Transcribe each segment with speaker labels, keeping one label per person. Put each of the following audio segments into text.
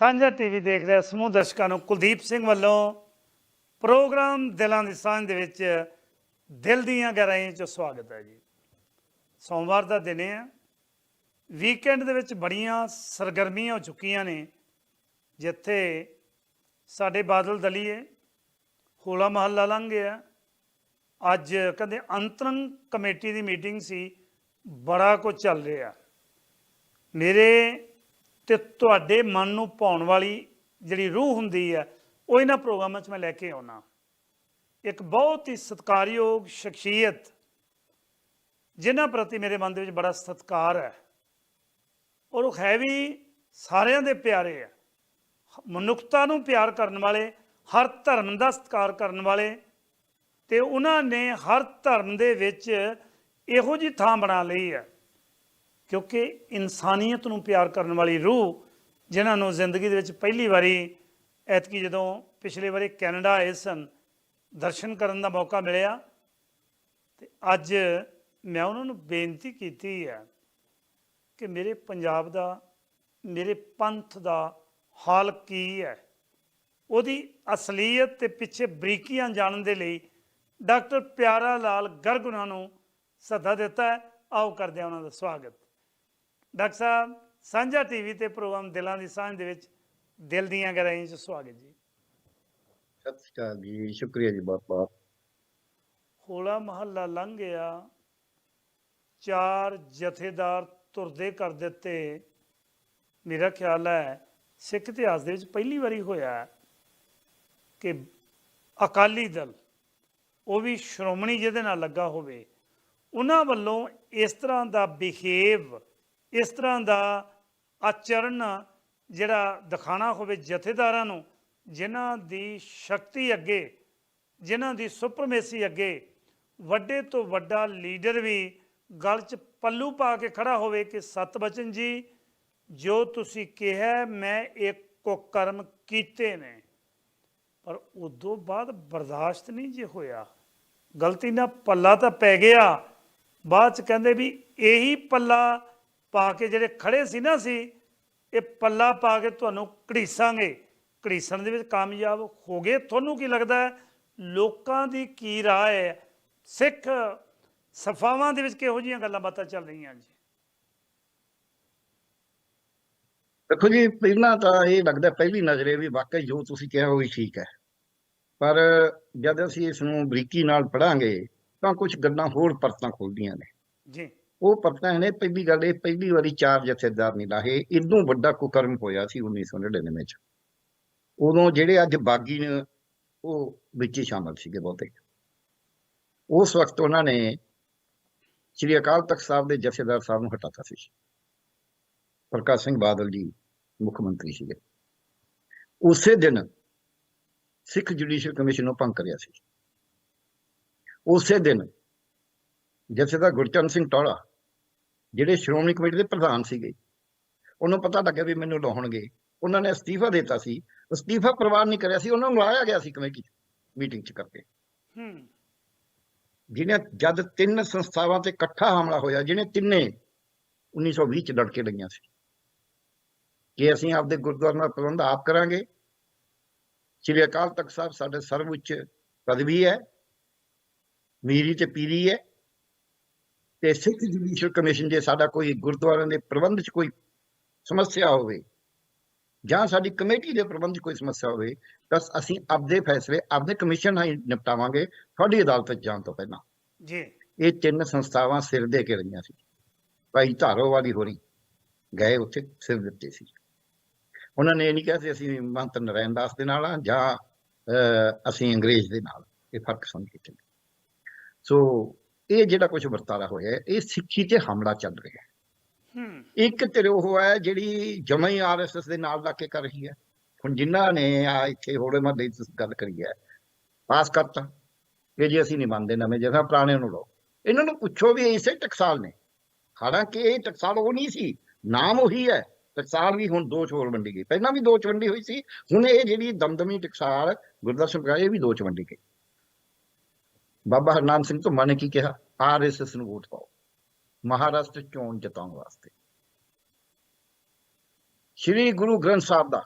Speaker 1: ਸਾਂਝਾ ਟੀਵੀ ਦੇਖ ਰਹੇ ਸਮੂਹ ਦਰਸ਼ਕਾਂ ਨੂੰ ਕੁਲਦੀਪ ਸਿੰਘ ਵੱਲੋਂ ਪ੍ਰੋਗਰਾਮ ਦਿਲਾਂ ਦੀ ਸਾਂਝ ਦੇ ਵਿੱਚ ਦਿਲ ਦੀਆਂ ਗਹਿਰਾਈਆਂ 'ਚ ਸਵਾਗਤ ਹੈ ਜੀ। ਸੋਮਵਾਰ ਦਾ ਦਿਨ ਹੈ। ਵੀਕਐਂਡ ਦੇ ਵਿੱਚ ਬੜੀਆਂ ਸਰਗਰਮੀਆਂ ਹੋ ਚੁੱਕੀਆਂ ਨੇ। ਜਿੱਥੇ ਸਾਡੇ ਬਾਦਲ ਦਲੀਏ ਹੋਲਾ ਮਹੱਲਾ ਲੰਘ ਗਿਆ। ਅੱਜ ਕਹਿੰਦੇ ਅੰਤਰੰਗ ਕਮੇਟੀ ਦੀ ਮੀਟਿੰਗ ਸੀ, ਬੜਾ ਕੁਝ ਚੱਲ ਰਿਹਾ। ਮੇਰੇ ਤੇ ਤੁਹਾਡੇ ਮਨ ਨੂੰ ਭਾਉਣ ਵਾਲੀ ਜਿਹੜੀ ਰੂਹ ਹੁੰਦੀ ਹੈ ਉਹ ਇਹਨਾਂ ਪ੍ਰੋਗਰਾਮਾਂ 'ਚ ਮੈਂ ਲੈ ਕੇ ਆਉਣਾ ਇੱਕ ਬਹੁਤ ਹੀ ਸਤਿਕਾਰਯੋਗ ਸ਼ਖਸੀਅਤ, ਜਿਨ੍ਹਾਂ ਪ੍ਰਤੀ ਮੇਰੇ ਮਨ ਦੇ ਵਿੱਚ ਬੜਾ ਸਤਿਕਾਰ ਹੈ। ਔਰ ਉਹ ਹੈ ਵੀ ਸਾਰਿਆਂ ਦੇ ਪਿਆਰੇ ਆ। ਮਨੁੱਖਤਾ ਨੂੰ ਪਿਆਰ ਕਰਨ ਵਾਲੇ, ਹਰ ਧਰਮ ਦਾ ਸਤਿਕਾਰ ਕਰਨ ਵਾਲੇ ਤੇ ਉਹਨਾਂ ਨੇ ਹਰ ਧਰਮ ਦੇ ਵਿੱਚ ਇਹੋ ਜੀ ਥਾਂ ਬਣਾ ਲਈ ਹੈ। ਕਿਉਂਕਿ ਇਨਸਾਨੀਅਤ ਨੂੰ ਪਿਆਰ ਕਰਨ ਵਾਲੀ ਰੂਹ ਜਿਨ੍ਹਾਂ ਨੂੰ ਜ਼ਿੰਦਗੀ ਦੇ ਵਿੱਚ ਪਹਿਲੀ ਵਾਰੀ ਐਤਕੀ ਜਦੋਂ ਪਿਛਲੇ ਵਾਰੀ ਕੈਨੇਡਾ ਆਏ ਸਨ, ਦਰਸ਼ਨ ਕਰਨ ਦਾ ਮੌਕਾ ਮਿਲਿਆ ਤੇ ਅੱਜ ਮੈਂ ਉਹਨਾਂ ਨੂੰ ਬੇਨਤੀ ਕੀਤੀ ਹੈ ਕਿ ਮੇਰੇ ਪੰਜਾਬ ਦਾ, ਮੇਰੇ ਪੰਥ ਦਾ ਹਾਲ ਕੀ ਹੈ? ਉਹਦੀ ਅਸਲੀਅਤ ਤੇ ਪਿੱਛੇ ਬਰੀਕੀਆਂ ਜਾਣਨ ਦੇ ਲਈ ਡਾਕਟਰ ਪਿਆਰਾ ਲਾਲ ਗਰਗ ਉਹਨਾਂ ਨੂੰ ਸੱਦਾ ਦਿੱਤਾ ਹੈ। ਆਓ ਕਰਦੇ ਹਾਂ ਉਹਨਾਂ ਦਾ ਸਵਾਗਤ। ਡਾਕਟਰ ਸਾਹਿਬ ਸਾਂਝਾ ਟੀਵੀ ਤੇ ਪ੍ਰੋਗਰਾਮ ਦਿਲਾਂ ਦੀ ਸਾਂਝ ਦੇ ਵਿੱਚ ਦਿਲ ਦੀਆਂ ਗਹਿਰਾਈਆਂ 'ਚ ਸਵਾਗਤ ਜੀ।
Speaker 2: ਸਤਿ ਸ਼੍ਰੀ ਅਕਾਲ ਜੀ ਸ਼ੁਕਰੀਆ ਜੀ ਬਹੁਤ ਬਹੁਤ।
Speaker 1: ਹੋਲਾ ਮਹੱਲਾ ਲੰਘ ਗਿਆ। ਚਾਰ ਜਥੇਦਾਰ ਤੁਰਦੇ ਕਰ ਦਿੱਤੇ ਮੇਰਾ ਖਿਆਲ ਹੈ ਸਿੱਖ ਇਤਿਹਾਸ ਦੇ ਵਿੱਚ ਪਹਿਲੀ ਵਾਰੀ ਹੋਇਆ ਕਿ ਅਕਾਲੀ ਦਲ ਉਹ ਵੀ ਸ਼੍ਰੋਮਣੀ ਜਿਹਦੇ ਨਾਲ ਲੱਗਾ ਹੋਵੇ ਉਹਨਾਂ ਵੱਲੋਂ ਇਸ ਤਰ੍ਹਾਂ ਦਾ ਬਿਹੇਵ ਇਸ ਤਰ੍ਹਾਂ ਦਾ ਆਚਰਣ ਜਿਹੜਾ ਦਿਖਾਣਾ ਹੋਵੇ ਜਥੇਦਾਰਾਂ ਨੂੰ, ਜਿਨ੍ਹਾਂ ਦੀ ਸ਼ਕਤੀ ਅੱਗੇ, ਜਿਨ੍ਹਾਂ ਦੀ ਸੁਪਰਮੇਸੀ ਅੱਗੇ ਵੱਡੇ ਤੋਂ ਵੱਡਾ ਲੀਡਰ ਵੀ ਗਲ 'ਚ ਪੱਲੂ ਪਾ ਕੇ ਖੜਾ ਹੋਵੇ ਕਿ ਸਤਬਚਨ ਜੀ, ਜੋ ਤੁਸੀਂ ਕਿਹਾ, ਮੈਂ ਇੱਕ ਕੁਕਰਮ ਕੀਤੇ ਨੇ। ਪਰ ਉਦੋਂ ਬਾਅਦ ਬਰਦਾਸ਼ਤ ਨਹੀਂ ਜੇ ਹੋਇਆ। ਗਲਤੀ ਨਾਲ ਪੱਲਾ ਤਾਂ ਪੈ ਗਿਆ। ਬਾਅਦ ਚ ਕਹਿੰਦੇ ਵੀ ਇਹੀ ਪੱਲਾ ਪਾ ਕੇ ਜਿਹੜੇ ਖੜੇ ਸੀ ਨਾ ਸੀ ਇਹ ਪੱਲਾ ਪਾ ਕੇ ਤੁਹਾਨੂੰ ਘੜੀਸਾਂਗੇ। ਘੜੀਸਣ ਦੇ ਵਿੱਚ ਕਾਮਯਾਬ ਹੋ ਗਏ। ਤੁਹਾਨੂੰ ਕੀ ਲੱਗਦਾ ਹੈ? ਲੋਕਾਂ ਦੀ ਕੀ ਰਾਏ ਹੈ? ਸਿੱਖ ਸਫਾਵਾਂ ਦੇ ਵਿੱਚ ਕਿਹੋ ਜੀਆਂ ਗੱਲਾਂ ਬਾਤਾਂ ਚੱਲ ਰਹੀਆਂ ਜੀ?
Speaker 2: ਦੇਖੋ ਜੀ ਪਹਿਲਾਂ ਤਾਂ ਇਹ ਲੱਗਦਾ ਪਹਿਲੀ ਨਜ਼ਰੇ ਵੀ ਵਾਕਈ ਜੋ ਤੁਸੀਂ ਕਿਹਾ ਉਹ ਹੀ ਠੀਕ ਹੈ। ਪਰ ਜਦ ਅਸੀਂ ਇਸ ਨੂੰ ਬਰੀਕੀ ਨਾਲ ਪੜਾਂਗੇ ਤਾਂ ਕੁਝ ਗੱਲਾਂ ਹੋਰ ਪਰਤਾਂ ਖੁੱਲਦੀਆਂ ਨੇ।
Speaker 1: ਜੀ।
Speaker 2: ਉਹ ਪਰਤਾਂ ਨੇ, ਪਹਿਲੀ ਗੱਲ ਇਹ, ਪਹਿਲੀ ਵਾਰੀ ਚਾਰ ਜਥੇਦਾਰ ਨਹੀਂ ਲਾਹੇ। ਇਦੋਂ ਵੱਡਾ ਕੁਕਰਮ ਹੋਇਆ ਸੀ 1999 ਚ। ਉਦੋਂ ਜਿਹੜੇ ਅੱਜ ਬਾਗੀ ਨੇ, ਉਹ ਵਿੱਚ ਹੀ ਸ਼ਾਮਲ ਸੀਗੇ ਬਹੁਤੇ। ਉਸ ਵਕਤ ਉਹਨਾਂ ਨੇ ਸ੍ਰੀ ਅਕਾਲ ਤਖਤ ਸਾਹਿਬ ਦੇ ਜਥੇਦਾਰ ਸਾਹਿਬ ਨੂੰ ਹਟਾਤਾ ਸੀ। ਪ੍ਰਕਾਸ਼ ਸਿੰਘ ਬਾਦਲ ਜੀ ਮੁੱਖ ਮੰਤਰੀ ਸੀਗੇ। ਉਸੇ ਦਿਨ ਸਿੱਖ ਜੁਡੀਸ਼ੀਅਲ ਕਮਿਸ਼ਨ ਨੂੰ ਭੰਗ ਕਰਿਆ ਸੀ। ਉਸੇ ਦਿਨ ਜਥੇਦਾਰ ਗੁਰਚਰਨ ਸਿੰਘ ਟੋੜਾ ਜਿਹੜੇ ਸ਼੍ਰੋਮਣੀ ਕਮੇਟੀ ਦੇ ਪ੍ਰਧਾਨ ਸੀਗੇ। ਉਹਨੂੰ ਪਤਾ ਲੱਗਿਆ ਵੀ ਮੈਨੂੰ ਲਾਉਣਗੇ। ਉਹਨਾਂ ਨੇ ਅਸਤੀਫਾ ਦਿੱਤਾ ਸੀ। ਅਸਤੀਫਾ ਪ੍ਰਵਾਨ ਨਹੀਂ ਕਰਿਆ ਸੀ। ਉਹਨਾਂ ਨੂੰ ਲਾਇਆ ਗਿਆ ਸੀ ਕਮੇਟੀ ਮੀਟਿੰਗ 'ਚ ਕਰਕੇ।
Speaker 1: ਹੂੰ।
Speaker 2: ਜਿਹਨੇ ਜਦ ਤਿੰਨ ਸੰਸਥਾਵਾਂ ਤੇ ਇਕੱਠਾ ਹਮਲਾ ਹੋਇਆ ਜਿਹਨੇ ਤਿੰਨੇ 1920 ਚ ਲੜ ਕੇ ਲਈਆਂ ਸੀ। ਕਿ ਅਸੀਂ ਆਪਦੇ ਗੁਰਦੁਆਰਾ ਦਾ ਪ੍ਰਬੰਧ ਆਪ ਕਰਾਂਗੇ। ਸ੍ਰੀ ਅਕਾਲ ਤਖਤ ਸਾਹਿਬ ਸਾਡੇ ਸਰਵਉੱਚ ਪਦਵੀ ਹੈ। ਮੀਰੀ ਤੇ ਪੀਰੀ ਹੈ। ਤੇ ਸਿੱਖ ਜੁਡੀਸ਼ੀਅਲ ਕਮਿਸ਼ਨ ਜੇ ਸਾਡਾ ਕੋਈ ਗੁਰਦੁਆਰਿਆਂ ਦੇ ਪ੍ਰਬੰਧ 'ਚ ਕੋਈ ਸਮੱਸਿਆ ਹੋਵੇ ਜਾਂ ਸਾਡੀ ਕਮੇਟੀ ਦੇ ਪ੍ਰਬੰਧ 'ਚ ਕੋਈ ਸਮੱਸਿਆ ਹੋਵੇ ਤਾਂ ਅਸੀਂ ਆਪਦੇ ਫੈਸਲੇ ਆਪਦੇ ਕਮਿਸ਼ਨ ਨਾਲ ਨਿਪਟਾਵਾਂਗੇ ਤੁਹਾਡੀ ਅਦਾਲਤ 'ਚ ਜਾਣ ਤੋਂ ਪਹਿਲਾਂ।
Speaker 1: ਜੀ।
Speaker 2: ਇਹ ਤਿੰਨ ਸੰਸਥਾਵਾਂ ਸਿਰ ਦੇ ਕੇ ਰਹੀਆਂ ਸੀ। ਭਾਈ ਧਾਰੋਵਾਲੀ ਹੋਰੀ ਗਏ ਉੱਥੇ ਸਿਰ ਦਿੱਤੇ ਸੀ। ਉਹਨਾਂ ਨੇ ਇਹ ਨਹੀਂ ਕਿਹਾ ਸੀ ਅਸੀਂ ਮੰਤ ਨਰੈਣ ਦਾਸ ਦੇ ਨਾਲ ਆ ਜਾਂ ਅਸੀਂ ਅੰਗਰੇਜ਼ ਦੇ ਨਾਲ। ਇਹ ਫ਼ਰਕ ਸਮਝ ਕੀਤੇ ਸੋ ਇਹ ਜਿਹੜਾ ਕੁਝ ਵਰਤਾਰਾ ਹੋਇਆ ਇਹ ਸਿੱਖੀ ਤੇ ਹਮਲਾ ਚੱਲ ਰਿਹਾ ਹੈ।
Speaker 1: ਹੂੰ।
Speaker 2: ਇੱਕ ਤੇ ਉਹ ਹੈ ਜਿਹੜੀ ਜਮਾ ਹੀ ਆਰਐਸਐਸ ਦੇ ਨਾਲ ਲੱਗ ਕੇ ਕਰ ਰਹੀ ਹੈ। ਹੁਣ ਜਿਨ੍ਹਾਂ ਨੇ ਆ ਇੱਥੇ ਹੋੜੇ ਮਹੱਲੇ ਦੀ ਗੱਲ ਕਰੀ ਹੈ ਪਾਸ ਕਰਤਾ। ਕਿ ਜੀ ਅਸੀਂ ਨਹੀਂ ਮੰਨਦੇ ਨਵੇਂ ਜਿਹੜਾ ਪੁਰਾਣੇ ਨੂੰ ਲਓ। ਇਹਨਾਂ ਨੂੰ ਪੁੱਛੋ ਵੀ ਇਸੇ ਟਕਸਾਲ ਨੇ। ਹਾਲਾਂਕਿ ਇਹ ਟਕਸਾਲ ਉਹ ਨਹੀਂ ਸੀ। ਨਾਮ ਉਹੀ ਹੈ। ਟਕਸਾਲ ਵੀ ਹੁਣ ਦੋ ਚ ਹੋਰ ਵੰਡੀ ਗਈ। ਪਹਿਲਾਂ ਵੀ ਦੋ ਚ ਵੰਡੀ ਹੋਈ ਸੀ। ਹੁਣ ਇਹ ਜਿਹੜੀ ਦਮਦਮੀ ਟਕਸਾਲ ਗੁਰਦਾਸਪੁਰ ਕਾ ਇਹ ਵੀ ਦੋ ਚ ਵੰਡੀ ਗਈ। ਬਾਬਾ ਹਰਨਾਮ ਸਿੰਘ ਤੋਂ ਨੇ ਕੀ ਕਿਹਾ? ਆਰਐਸਐਸ ਨੂੰ ਵੋਟ ਪਾਓ। ਮਹਾਰਾਸ਼ਟਰ ਚੋਣ ਜਿਤਾਉਣ ਵਾਸਤੇ। ਸ਼੍ਰੀ ਗੁਰੂ ਗ੍ਰੰਥ ਸਾਹਿਬ ਦਾ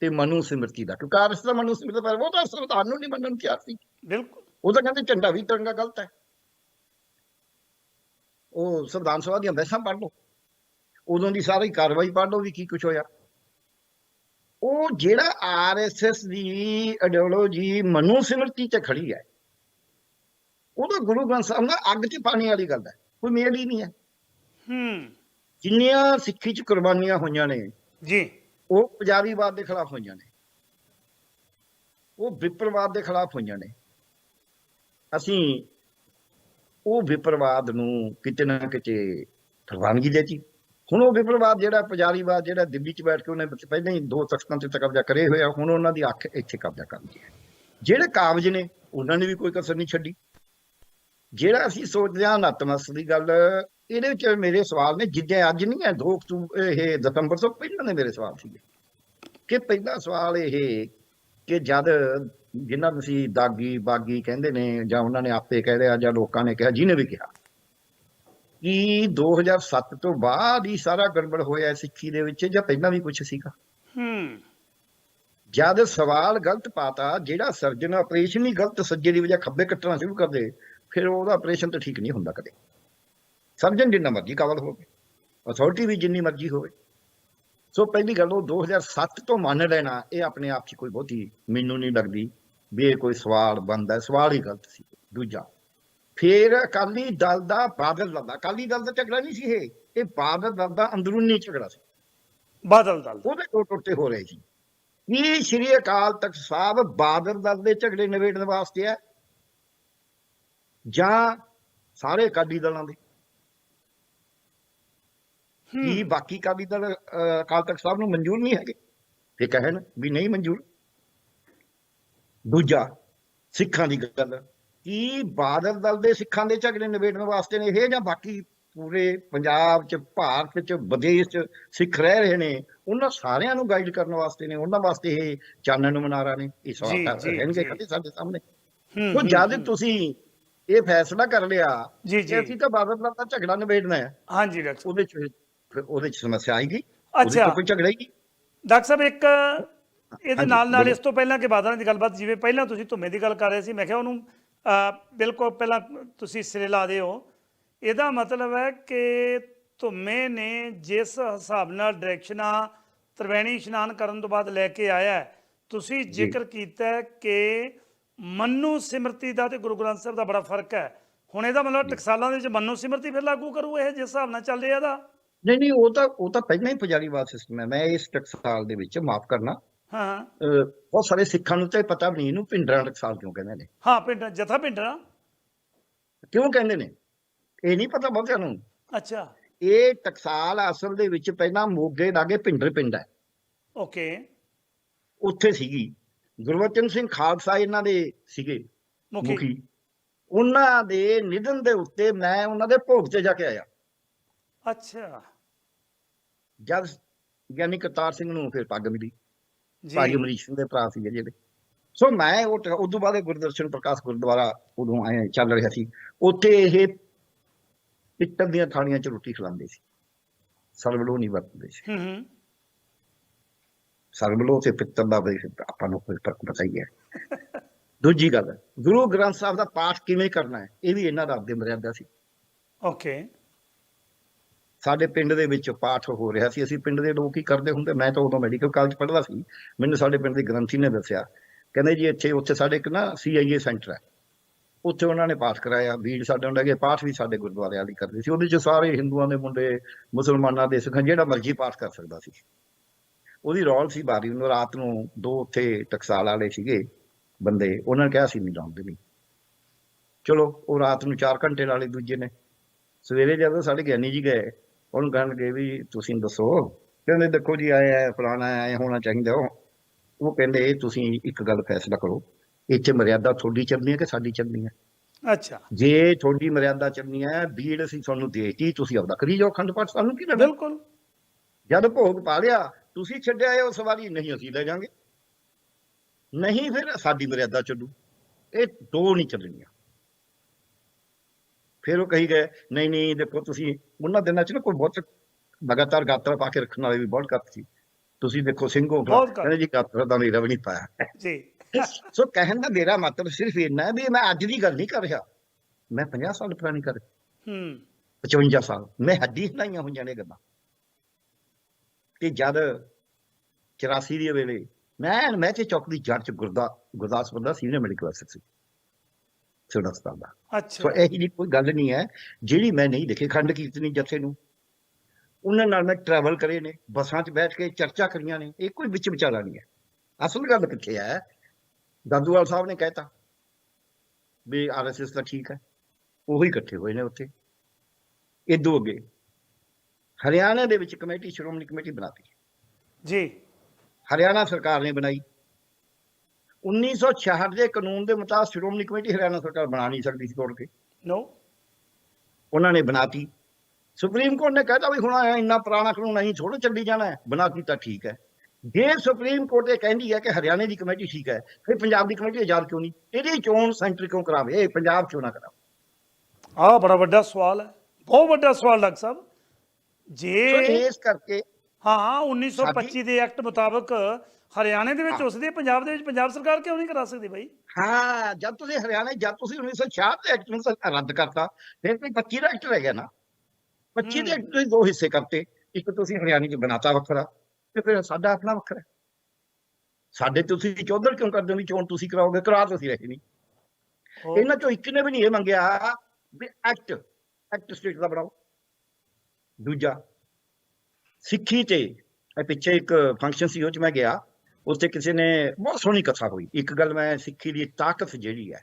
Speaker 2: ਤੇ ਮਨੂ ਸਿਮਰਤੀ ਦਾ। ਕਿਉਂਕਿ ਆਰਐਸ ਦਾ ਮਨੂ ਸਿਮਰਤੀ ਪਰ ਉਹ ਤਾਂ ਸੰਵਿਧਾਨ ਨੂੰ ਨਹੀਂ ਮੰਨਣ ਤਿਆਰ ਸੀ।
Speaker 1: ਬਿਲਕੁਲ।
Speaker 2: ਉਹ ਤਾਂ ਕਹਿੰਦੇ ਝੰਡਾ ਵੀ ਤਿਰੰਗਾ ਗਲਤ ਹੈ। ਉਹ ਸੰਵਿਧਾਨ ਸਭਾ ਦੀਆਂ ਬਹਿਸਾਂ ਪੜ੍ਹ ਲਓ। ਉਦੋਂ ਦੀ ਸਾਰੀ ਕਾਰਵਾਈ ਪੜ੍ਹ ਲਓ ਵੀ ਕੀ ਕੁਝ ਹੋਇਆ। ਉਹ ਜਿਹੜਾ ਆਰਐਸਐਸ ਦੀ ਆਈਡੀਓਲੋਜੀ ਮਨੂ ਸਿਮਰਤੀ ਤੇ ਖੜੀ ਹੈ ਉਹ ਤਾਂ ਗੁਰੂ ਗ੍ਰੰਥ ਸਾਹਿਬ ਨਾਲ ਅੱਗ 'ਚ ਪਾਣੀ ਵਾਲੀ ਗੱਲ ਹੈ ਕੋਈ ਮੇਲ ਹੀ ਨਹੀਂ ਹੈ।
Speaker 1: ਹੂੰ।
Speaker 2: ਜਿੰਨੀਆਂ ਸਿੱਖੀ 'ਚ ਕੁਰਬਾਨੀਆਂ ਹੋਈਆਂ ਨੇ
Speaker 1: ਜੀ।
Speaker 2: ਉਹ ਪੁਜਾਰੀਵਾਦ ਦੇ ਖਿਲਾਫ ਹੋਈਆਂ ਨੇ। ਉਹ ਵਿਪਰਵਾਦ ਦੇ ਖਿਲਾਫ ਹੋਈਆਂ ਨੇ। ਅਸੀਂ ਉਹ ਵਿਪਰਵਾਦ ਨੂੰ ਕਿਤੇ ਨਾ ਕਿਤੇ ਪ੍ਰਵਾਨਗੀ ਦੇਤੀ। ਹੁਣ ਉਹ ਵਿਪਰਵਾਦ ਜਿਹੜਾ ਪੁਜਾਰੀਵਾਦ ਜਿਹੜਾ ਦਿੱਲੀ 'ਚ ਬੈਠ ਕੇ ਉਹਨੇ ਪਹਿਲਾਂ ਹੀ ਦੋ ਤਖਤਾਂ ਤੇ ਕਬਜ਼ਾ ਕਰੇ ਹੋਇਆ ਹੁਣ ਉਹਨਾਂ ਦੀ ਅੱਖ ਇੱਥੇ ਕਬਜ਼ਾ ਕਰਦੀ ਹੈ। ਜਿਹੜੇ ਕਾਬਜ ਨੇ ਉਹਨਾਂ ਨੇ ਵੀ ਕੋਈ ਕਸਰ ਨਹੀਂ ਛੱਡੀ। ਜਿਹੜਾ ਅਸੀਂ ਸੋਚਦੇ ਹਾਂ ਨਤਮਸ ਦੀ ਗੱਲ ਇਹਦੇ ਵਿੱਚ ਮੇਰੇ ਸਵਾਲ ਨੇ ਜਿੱਦੇ ਅੱਜ ਨਹੀਂ ਹੈ 2 ਅਕਤੂਬਰ ਇਹ ਦਸੰਬਰ ਤੋਂ ਪਹਿਲਾਂ ਦੇ ਮੇਰੇ ਸਵਾਲ ਸੀਗੇ। ਕਿ ਪਹਿਲਾ ਸਵਾਲ ਇਹ ਕਿ ਜਦ ਜਿਨ੍ਹਾਂ ਅਸੀਂ ਦਾਗੀ ਬਾਗੀ ਕਹਿੰਦੇ ਨੇ ਜਾਂ ਉਹਨਾਂ ਨੇ ਆਪੇ ਕਹਿ ਲਿਆ ਜਾਂ ਲੋਕਾਂ ਨੇ ਕਿਹਾ ਜਿਹਨੇ ਵੀ ਕਿਹਾ ਕਿ 2007 ਤੋਂ ਬਾਅਦ ਹੀ ਸਾਰਾ ਗੜਬੜ ਹੋਇਆ ਸਿੱਖੀ ਦੇ ਵਿੱਚ ਜਾਂ ਪਹਿਲਾਂ ਵੀ ਕੁਝ ਸੀਗਾ?
Speaker 1: ਹੂੰ।
Speaker 2: ਜਦ ਸਵਾਲ ਗਲਤ ਪਾਤਾ ਜਿਹੜਾ ਸਰਜਨ ਆਪਰੇਸ਼ਨ ਹੀ ਗਲਤ ਸੱਜੇ ਦੀ ਵਜ੍ਹਾ ਖੱਬੇ ਕੱਟਣਾ ਸ਼ੁਰੂ ਕਰ ਦੇ ਫਿਰ ਉਹਦਾ ਆਪਰੇਸ਼ਨ ਤਾਂ ਠੀਕ ਨਹੀਂ ਹੁੰਦਾ ਕਦੇ। ਸਰਜਨ ਜਿੰਨਾ ਮਰਜ਼ੀ ਕਾਬਲ ਹੋਵੇ ਅਥਾਰਟੀ ਵੀ ਜਿੰਨੀ ਮਰਜ਼ੀ ਹੋਵੇ। ਸੋ ਪਹਿਲੀ ਗੱਲ ਉਹ 2007 ਤੋਂ ਮੰਨ ਲੈਣਾ ਇਹ ਆਪਣੇ ਆਪ 'ਚ ਕੋਈ ਬਹੁਤੀ ਮੈਨੂੰ ਨਹੀਂ ਲੱਗਦੀ ਵੀ ਇਹ ਕੋਈ ਸਵਾਲ ਬਣਦਾ ਹੈ। ਸਵਾਲ ਹੀ ਗਲਤ ਸੀ। ਦੂਜਾ ਫਿਰ ਅਕਾਲੀ ਦਲ ਦਾ ਬਾਦਲ ਦਲ ਦਾ ਅਕਾਲੀ ਦਲ ਦਾ ਝਗੜਾ ਨਹੀਂ ਸੀ ਇਹ ਇਹ ਬਾਦਲ ਦਲ ਦਾ ਅੰਦਰੂਨੀ ਝਗੜਾ ਸੀ।
Speaker 1: ਬਾਦਲ ਦਲ ਦਾ।
Speaker 2: ਉਹਦੇ ਟੋਟ ਟੁੱਟੇ ਹੋ ਰਹੇ ਸੀ। ਕੀ ਸ਼੍ਰੀ ਅਕਾਲ ਤਖਤ ਸਾਹਿਬ ਬਾਦਲ ਦਲ ਦੇ ਝਗੜੇ ਨਿਬੇੜਨ ਵਾਸਤੇ ਹੈ। ਜਾਂ ਸਾਰੇ ਅਕਾਲੀ ਦਲਾਂ ਦੇ। ਕੀ ਬਾਕੀ ਅਕਾਲੀ ਦਲ ਅਕਾਲ ਤਖਤ ਸਾਹਿਬ ਨੂੰ ਮਨਜ਼ੂਰ ਨਹੀਂ ਹੈਗੇ? ਤੇ ਕਹਿਣ ਵੀ ਨਹੀਂ ਮਨਜ਼ੂਰ। ਦੂਜਾ ਸਿੱਖਾਂ ਦੀ ਗੱਲ। ਕੀ ਬਾਦਲ ਦਲ ਦੇ ਸਿੱਖਾਂ ਦੇ ਝਗੜੇ ਨਿਬੇੜਨ ਵਾਸਤੇ ਨੇ ਇਹ ਜਾਂ ਬਾਕੀ ਪੂਰੇ ਪੰਜਾਬ ਚ ਭਾਰਤ ਚ ਵਿਦੇਸ਼ ਚ ਸਿੱਖ ਰਹਿ ਰਹੇ ਨੇ? ਉਹਨਾਂ ਸਾਰਿਆਂ ਨੂੰ ਗਾਈਡ ਕਰਨ ਵਾਸਤੇ ਨੇ। ਉਹਨਾਂ ਵਾਸਤੇ ਇਹ ਚਾਨਣ ਮਨਾਰਾ ਨੇ। ਇਹ ਸਵਾਲ ਕਰ
Speaker 1: ਜੀ,
Speaker 2: ਰਹਿਣਗੇ
Speaker 1: ਜੀ।
Speaker 2: ਕਦੇ ਸਾਡੇ ਸਾਹਮਣੇ। ਉਹ ਜਦ। ਤੁਸੀਂ ਇਹ ਫੈਸਲਾ ਕਰ ਲਿਆ
Speaker 1: ਜੀ ਜੀ।
Speaker 2: ਅਸੀਂ ਤਾਂ ਬਾਦਲ ਦਲ ਦਾ ਝਗੜਾ ਨਿਬੇੜਨਾ ਹੈ।
Speaker 1: ਹਾਂਜੀ ਡਾਕਟਰ।
Speaker 2: ਉਹਦੇ ਚ ਫਿਰ- ਉਹਦੇ ਚ ਸਮੱਸਿਆ ਆਏਗੀ। ਉਹਦੇ
Speaker 1: ਅੱਛਾ।
Speaker 2: ਕੋਈ ਝਗੜਾ ਹੀ ਨਹੀਂ।
Speaker 1: ਡਾਕਟਰ ਸਾਹਿਬ ਇੱਕ ਇਹਦੇ ਨਾਲ ਨਾਲ। ਇਸ ਤੋਂ ਪਹਿਲਾਂ ਕਿ ਬਾਦਲਾਂ ਦੀ ਗੱਲਬਾਤ ਜਿਵੇਂ ਪਹਿਲਾਂ ਤੁਸੀਂ ਧੁੰਮੇ ਦੀ ਗੱਲ ਕਰ ਰਹੇ ਸੀ ਮੈਂ ਕਿਹਾ ਉਹਨੂੰ ਬਿਲਕੁਲ ਪਹਿਲਾਂ ਤੁਸੀਂ ਸਿਰੇ ਲਾ ਦਿਓ। ਇਹਦਾ ਮਤਲਬ ਹੈ ਕਿ ਧੁੰਮੇ ਨੇ ਜਿਸ ਹਿਸਾਬ ਨਾਲ ਡਾਇਰੈਕਸ਼ਨਾਂ ਤ੍ਰਿਵੇਣੀ ਇਸ਼ਨਾਨ ਕਰਨ ਤੋਂ ਬਾਅਦ ਲੈ ਕੇ ਆਇਆ ਤੁਸੀਂ ਜ਼ਿਕਰ ਕੀਤਾ ਕਿ ਮੰਨੂ ਸਿਮਰਤੀ ਦਾ ਤੇ ਗੁਰੂ ਗ੍ਰੰਥ ਸਾਹਿਬ ਦਾ ਬੜਾ ਫ਼ਰਕ ਹੈ। ਹੁਣ ਇਹਦਾ ਮਤਲਬ ਟਕਸਾਲਾਂ ਦੇ ਵਿੱਚ ਮੰਨੂ ਸਿਮਰਤੀ ਫਿਰ ਲਾਗੂ ਕਰੂ ਇਹ ਜਿਸ ਹਿਸਾਬ ਨਾਲ ਚੱਲ ਰਿਹਾ ਇਹਦਾ?
Speaker 2: ਨਹੀਂ ਨਹੀਂ ਉਹ ਤਾਂ ਉਹ ਤਾਂ ਪਹਿਲਾਂ ਹੀ ਪੁਜਾਰੀਵਾਦ ਸਿਸਟਮ ਹੈ। ਮੈਂ ਇਸ ਟਕਸਾਲ ਦੇ ਵਿੱਚ ਮਾਫ ਕਰਨਾ।
Speaker 1: ਹਾਂ।
Speaker 2: ਬਹੁਤ ਸਾਰੇ ਸਿੱਖਾਂ ਨੂੰ ਤਾਂ ਪਤਾ ਨਹੀਂ ਇਹਨੂੰ ਪਿੰਡਰਾਂ ਟਕਸਾਲ ਕਿਉਂ ਕਹਿੰਦੇ ਨੇ।
Speaker 1: ਹਾਂ ਪਿੰਡ ਜਥਾ ਪਿੰਡ ਨਾ
Speaker 2: ਕਿਉਂ ਕਹਿੰਦੇ ਨੇ? ਇਹ ਨਹੀਂ ਪਤਾ ਬਹੁਤਿਆਂ ਨੂੰ।
Speaker 1: ਅੱਛਾ।
Speaker 2: ਇਹ ਟਕਸਾਲ ਅਸਲ ਦੇ ਵਿੱਚ ਪਹਿਲਾਂ ਮੋਗੇ ਲਾਗੇ ਪਿੰਡਰ ਪਿੰਡ ਹੈ।
Speaker 1: ਓਕੇ।
Speaker 2: ਉੱਥੇ ਸੀਗੀ। ਗੁਰਬਚਨ ਸਿੰਘ ਖਾਲਸਾ ਇਹਨਾਂ ਦੇ ਸੀਗੇ
Speaker 1: ਮੁਖੀ।
Speaker 2: ਉਹਨਾਂ ਦੇ ਨਿਧਨ ਦੇ ਉੱਤੇ ਮੈਂ ਉਹਨਾਂ ਦੇ ਭੋਗ ਤੇ ਜਾ ਕੇ ਆਇਆ।
Speaker 1: ਅੱਛਾ।
Speaker 2: ਜਦ ਗਿਆਨੀ ਕਰਤਾਰ ਸਿੰਘ ਨੂੰ ਫਿਰ ਪੱਗ ਮਿਲੀ।
Speaker 1: ਜੀ।
Speaker 2: ਭਾਈ ਅਮਰੀਕ ਸਿੰਘ ਦੇ ਭਰਾ ਸੀਗੇ ਜਿਹੜੇ। ਸੋ ਮੈਂ ਉਹ ਟ- ਉਦੋਂ ਬਾਅਦ ਗੁਰਦਰਸ਼ਨ ਪ੍ਰਕਾਸ਼ ਗੁਰਦੁਆਰਾ ਉਦੋਂ ਆਏ ਚੱਲ ਰਿਹਾ ਸੀ। ਉੱਥੇ ਇਹ ਪਿੱਤਲ ਦੀਆਂ ਥਾਲੀਆਂ 'ਚ ਰੋਟੀ ਖਿਲਾਉਂਦੇ ਸੀ। ਸਰਵਲੋ ਨਹੀਂ ਵਰਤਦੇ ਸੀ।
Speaker 1: ਹੂੰ ਹੂੰ।
Speaker 2: ਸਰਵਲੋ ਤੇ ਪਿੱਤਲ ਦਾ ਵੀ ਆਪਾਂ ਨੂੰ ਕੋਈ ਫ਼ਰਕ ਪਤਾ ਹੀ ਹੈ। ਦੂਜੀ ਗੱਲ ਗੁਰੂ ਗ੍ਰੰਥ ਸਾਹਿਬ ਦਾ ਪਾਠ ਕਿਵੇਂ ਕਰਨਾ ਹੈ ਇਹ ਵੀ ਇਹਨਾਂ ਦਾ ਅੱਗੇ ਮਰਿਆਦਾ ਸੀ।
Speaker 1: ਓਕੇ
Speaker 2: ਸਾਡੇ ਪਿੰਡ ਦੇ ਵਿੱਚ ਪਾਠ ਹੋ ਰਿਹਾ ਸੀ। ਅਸੀਂ ਪਿੰਡ ਦੇ ਲੋਕ ਕੀ ਕਰਦੇ ਹੁੰਦੇ। ਮੈਂ ਤਾਂ ਉਦੋਂ ਮੈਡੀਕਲ ਕਾਲਜ ਪੜ੍ਹਦਾ ਸੀ। ਮੈਨੂੰ ਸਾਡੇ ਪਿੰਡ ਦੇ ਗ੍ਰੰਥੀ ਨੇ ਦੱਸਿਆ। ਕਹਿੰਦੇ ਜੀ ਇੱਥੇ ਉੱਥੇ ਸਾਡੇ ਇੱਕ ਨਾ ਸੀਆਈਏ ਸੈਂਟਰ ਹੈ। ਉੱਥੇ ਉਹਨਾਂ ਨੇ ਪਾਠ ਕਰਾਇਆ। ਭੀੜ ਸਾਡੇ ਨੂੰ ਲੱਗੇ। ਪਾਠ ਵੀ ਸਾਡੇ ਗੁਰਦੁਆਰੇ ਵਾਲੀ ਕਰਦੇ ਸੀ। ਉਹਦੇ ਚ ਸਾਰੇ ਹਿੰਦੂਆਂ ਦੇ ਮੁੰਡੇ ਮੁਸਲਮਾਨਾਂ ਦੇ ਸਿੱਖਾਂ ਜਿਹੜਾ ਮਰਜ਼ੀ ਪਾਠ ਕਰ ਸਕਦਾ ਸੀ। ਉਹਦੀ ਰੌਲ ਸੀ ਬਾਰੀ ਨੂੰ ਰਾਤ ਨੂੰ ਦੋ ਉੱਥੇ ਟਕਸਾਲ ਵਾਲੇ ਸੀਗੇ ਬੰਦੇ ਉਹਨਾਂ ਨੇ ਕਿਹਾ ਸੀ ਨਹੀਂ ਲਾਉਂਦੇ ਨਹੀਂ। ਚਲੋ ਉਹ ਰਾਤ ਨੂੰ 4 ਘੰਟੇ ਵਾਲੇ ਦੂਜੇ ਨੇ। ਸਵੇਰੇ ਜਦੋਂ ਸਾਡੇ ਗਿਆਨੀ ਜੀ ਗਏ ਉਹਨੂੰ ਕਹਿਣਗੇ ਵੀ ਤੁਸੀਂ ਦੱਸੋ ਕਹਿੰਦੇ ਦੇਖੋ ਜੀ ਆਏ ਆ ਫਲਾਣਾ ਆਏ ਹੋਣਾ ਚਾਹੀਦਾ ਉਹ। ਉਹ ਕਹਿੰਦੇ ਤੁਸੀਂ ਇੱਕ ਗੱਲ ਫੈਸਲਾ ਕਰੋ ਇੱਥੇ ਮਰਿਆਦਾ ਤੁਹਾਡੀ ਚੱਲਣੀ ਹੈ ਕਿ ਸਾਡੀ ਚੱਲਣੀ ਹੈ?
Speaker 1: ਅੱਛਾ।
Speaker 2: ਜੇ ਤੁਹਾਡੀ ਮਰਿਆਦਾ ਚੱਲਣੀ ਹੈ ਬੀੜ ਅਸੀਂ ਤੁਹਾਨੂੰ ਦੇਤੀ ਤੁਸੀਂ ਆਪਦਾ ਕਰੀ ਜਾਓ ਅਖੰਡ ਪਾਠ ਸਾਨੂੰ ਕੀ ਲੈਣਾ?
Speaker 1: ਬਿਲਕੁਲ।
Speaker 2: ਜਦ ਭੋਗ ਪਾ ਲਿਆ ਤੁਸੀਂ ਛੱਡਿਆ ਇਹ ਉਸ ਵਾਰੀ ਨਹੀਂ ਅਸੀਂ ਲੈ ਜਾਾਂਗੇ। ਨਹੀਂ ਫਿਰ ਸਾਡੀ ਮਰਿਆਦਾ ਚੱਲੂ। ਇਹ ਦੋ ਨਹੀਂ ਚੱਲਣੀਆਂ। ਫਿਰ ਉਹ ਕਹੀ ਗਏ ਨਹੀਂ ਨਹੀਂ ਦੇਖੋ ਤੁਸੀਂ ਉਹਨਾਂ ਦਿਨਾਂ ਚ ਨਾ ਕੋਈ ਬਹੁਤ ਲਗਾਤਾਰ ਗਾਤਰਾ ਪਾ ਕੇ ਰੱਖਣ ਵਾਲੇ ਵੀ ਬਹੁਤ ਘੱਟ ਸੀ। ਤੁਸੀਂ ਦੇਖੋ ਸਿੰਘੋ
Speaker 1: ਘੱਟ।
Speaker 2: ਕਹਿੰਦੇ ਜੀ ਕਾਤਰ ਦਾ ਮੇਰਾ ਵੀ ਨਹੀਂ ਪਾਇਆ।
Speaker 1: ਜੀ।
Speaker 2: ਸੋ ਕਹਿਣ ਦਾ ਮੇਰਾ ਮਤਲਬ ਸਿਰਫ ਇੰਨਾ ਹੈ ਵੀ ਮੈਂ ਅੱਜ ਦੀ ਗੱਲ ਨਹੀਂ ਕਰ ਰਿਹਾ। ਮੈਂ 50 ਸਾਲ ਪੁਰਾਣੀ ਕਰ
Speaker 1: ਹੂੰ।
Speaker 2: 55 ਸਾਲ। ਮੈਂ ਹੱਡੀ ਹਿਲਾਈਆਂ ਹੋਈਆਂ ਨੇ ਗੱਲਾਂ। ਕਿ ਜਦ 84 ਦੇ ਵੇਲੇ ਮੈਂ ਮੈਂ ਤੇ ਚੌਕ ਦੀ ਜੜ ਚ ਗੁਰਦਾ ਗੁਰਦਾਸਪੁਰ ਦਾ ਸੀਨੀਅਰ ਮੈਡੀਕਲ ਅਫਸਰ ਸੀ। ਸੁਣਸਤਾਨ ਦਾ। ਸੋ
Speaker 1: ਅੱਛਾ
Speaker 2: ਇਹ ਜੀ ਕੋਈ ਗੱਲ ਨਹੀਂ ਹੈ ਜਿਹੜੀ ਮੈਂ ਨਹੀਂ ਦੇਖੀ ਖੰਡ ਕੀਰਤਨੀ ਜਥੇ ਨੂੰ। ਉਹਨਾਂ ਨਾਲ ਮੈਂ ਟਰੈਵਲ ਕਰੇ ਨੇ ਬੱਸਾਂ 'ਚ ਬੈਠ ਕੇ ਚਰਚਾ ਕਰੀਆਂ ਨੇ ਇਹ ਕੋਈ ਵਿੱਚ ਵਿਚਾਰਾ ਨਹੀਂ ਹੈ। ਅਸਲ ਗੱਲ ਕਿੱਥੇ ਹੈ? ਦਾਦੂਵਾਲ ਸਾਹਿਬ ਨੇ ਕਹਿਤਾ ਵੀ ਆਰਐਸਐਸ ਤਾਂ ਠੀਕ ਹੈ। ਉਹੀ ਇਕੱਠੇ ਹੋਏ ਨੇ ਉੱਥੇ। ਇਦੋਂ ਅੱਗੇ। ਹਰਿਆਣਾ ਦੇ ਵਿੱਚ ਕਮੇਟੀ ਸ਼੍ਰੋਮਣੀ ਕਮੇਟੀ ਬਣਾਤੀ।
Speaker 1: ਜੀ।
Speaker 2: ਹਰਿਆਣਾ ਸਰਕਾਰ ਨੇ ਬਣਾਈ। 1966 ਦੇ ਕਾਨੂੰਨ ਦੇ ਮੁਤਾਬਕ ਸ਼੍ਰੋਮਣੀ ਕਮੇਟੀ ਹਰਿਆਣਾ ਸਰਕਾਰ ਬਣਾ ਨਹੀਂ ਸਕਦੀ ਸੀ ਤੋੜ ਕੇ।
Speaker 1: ਨੋ।
Speaker 2: ਉਹਨਾਂ ਨੇ ਬਣਾਤੀ। ਸੁਪਰੀਮ ਕੋਰਟ ਨੇ ਕਹਿਤਾ ਵੀ ਹੁਣ ਇੰਨਾ ਪੁਰਾਣਾ ਕਾਨੂੰਨ ਨਹੀਂ ਥੋੜਾ ਚੱਲੀ ਜਾਣਾ ਹੈ। ਬਣਾਤੀ ਤਾਂ ਠੀਕ ਹੈ। ਜੇ ਸੁਪਰੀਮ ਕੋਰਟ ਇਹ ਕਹਿੰਦੀ ਹੈ ਕਿ ਹਰਿਆਣੇ ਦੀ ਕਮੇਟੀ ਠੀਕ ਹੈ ਫਿਰ ਪੰਜਾਬ ਦੀ ਕਮੇਟੀ ਆਜ਼ਾਦ ਕਿਉਂ ਨਹੀਂ? ਇਹਦੀ ਚੋਣ ਸੈਂਟਰ ਕਿਉਂ ਕਰਾਵੇ? ਇਹ ਪੰਜਾਬ ਚੋਂ ਨਾ ਕਰਾਵੇ?
Speaker 1: ਆਹ ਬੜਾ ਵੱਡਾ ਸਵਾਲ ਹੈ। ਬਹੁਤ ਵੱਡਾ ਸਵਾਲ ਡਾਕਟਰ ਸਾਹਿਬ। ਜੇ
Speaker 2: ਇਸ ਕਰਕੇ
Speaker 1: ਹਾਂ 1925
Speaker 2: ਸਾਡੀ-
Speaker 1: ਦੇ ਐਕਟ ਮੁਤਾਬਕ ਹਰਿਆਣੇ ਦੇ ਵਿੱਚ
Speaker 2: ਹਾਂ।
Speaker 1: ਉਸਦੇ ਪੰਜਾਬ ਦੇ ਵਿੱਚ ਪੰਜਾਬ ਸਰਕਾਰ ਕਿਉਂ ਨਹੀਂ ਕਰਾ ਸਕਦੀ ਬਾਈ?
Speaker 2: ਹਾਂ ਜਦ ਤੁਸੀਂ ਹਰਿਆਣਾ ਜਦ ਤੁਸੀਂ 1966 ਦੇ ਐਕਟ ਨੂੰ ਰੱਦ ਕਰਤਾ ਫਿਰ ਤੇ 25 ਦਾ ਐਕਟ ਰਹਿ ਗਿਆ ਨਾ। 25 ਦੇ। ਐਕਟ ਤੁਸੀਂ ਦੋ ਹਿੱਸੇ ਕਰਤੇ ਇੱਕ ਤੁਸੀਂ ਹਰਿਆਣੇ 'ਚ ਬਣਾਤਾ ਵੱਖਰਾ ਤੇ ਫਿਰ ਸਾਡਾ ਆਪਣਾ ਵੱਖਰਾ। ਸਾਡੇ ਤੁਸੀਂ ਚੌਧਰ ਕਿਉਂ ਕਰਦੇ ਹੋ ਵੀ ਚੋਣ ਤੁਸੀਂ ਕਰਾਓਗੇ ਕਰਾ ਤੁਸੀਂ ਰਹੇ ਨਹੀਂ ਇਹਨਾਂ ਚੋਂ ਇੱਕ ਨੇ ਵੀ ਨਹੀਂ ਇਹ ਮੰਗਿਆ ਵੀ ਐਕਟ ਐਕਟ ਸਟੇਟ ਦਾ ਬਣਾਓ। ਦੂਜਾ, ਸਿੱਖੀ ਤੇ ਇਹ ਪਿੱਛੇ ਇੱਕ ਫੰਕਸ਼ਨ ਸੀ ਉਹ ਚ ਮੈਂ ਗਿਆ ਉਸ ਤੇ ਕਿਸੇ ਨੇ ਬਹੁਤ ਸੋਹਣੀ ਕਥਾ ਹੋਈ। ਇੱਕ ਗੱਲ ਮੈਂ ਸਿੱਖੀ ਦੀ ਤਾਕਤ ਜਿਹੜੀ ਹੈ,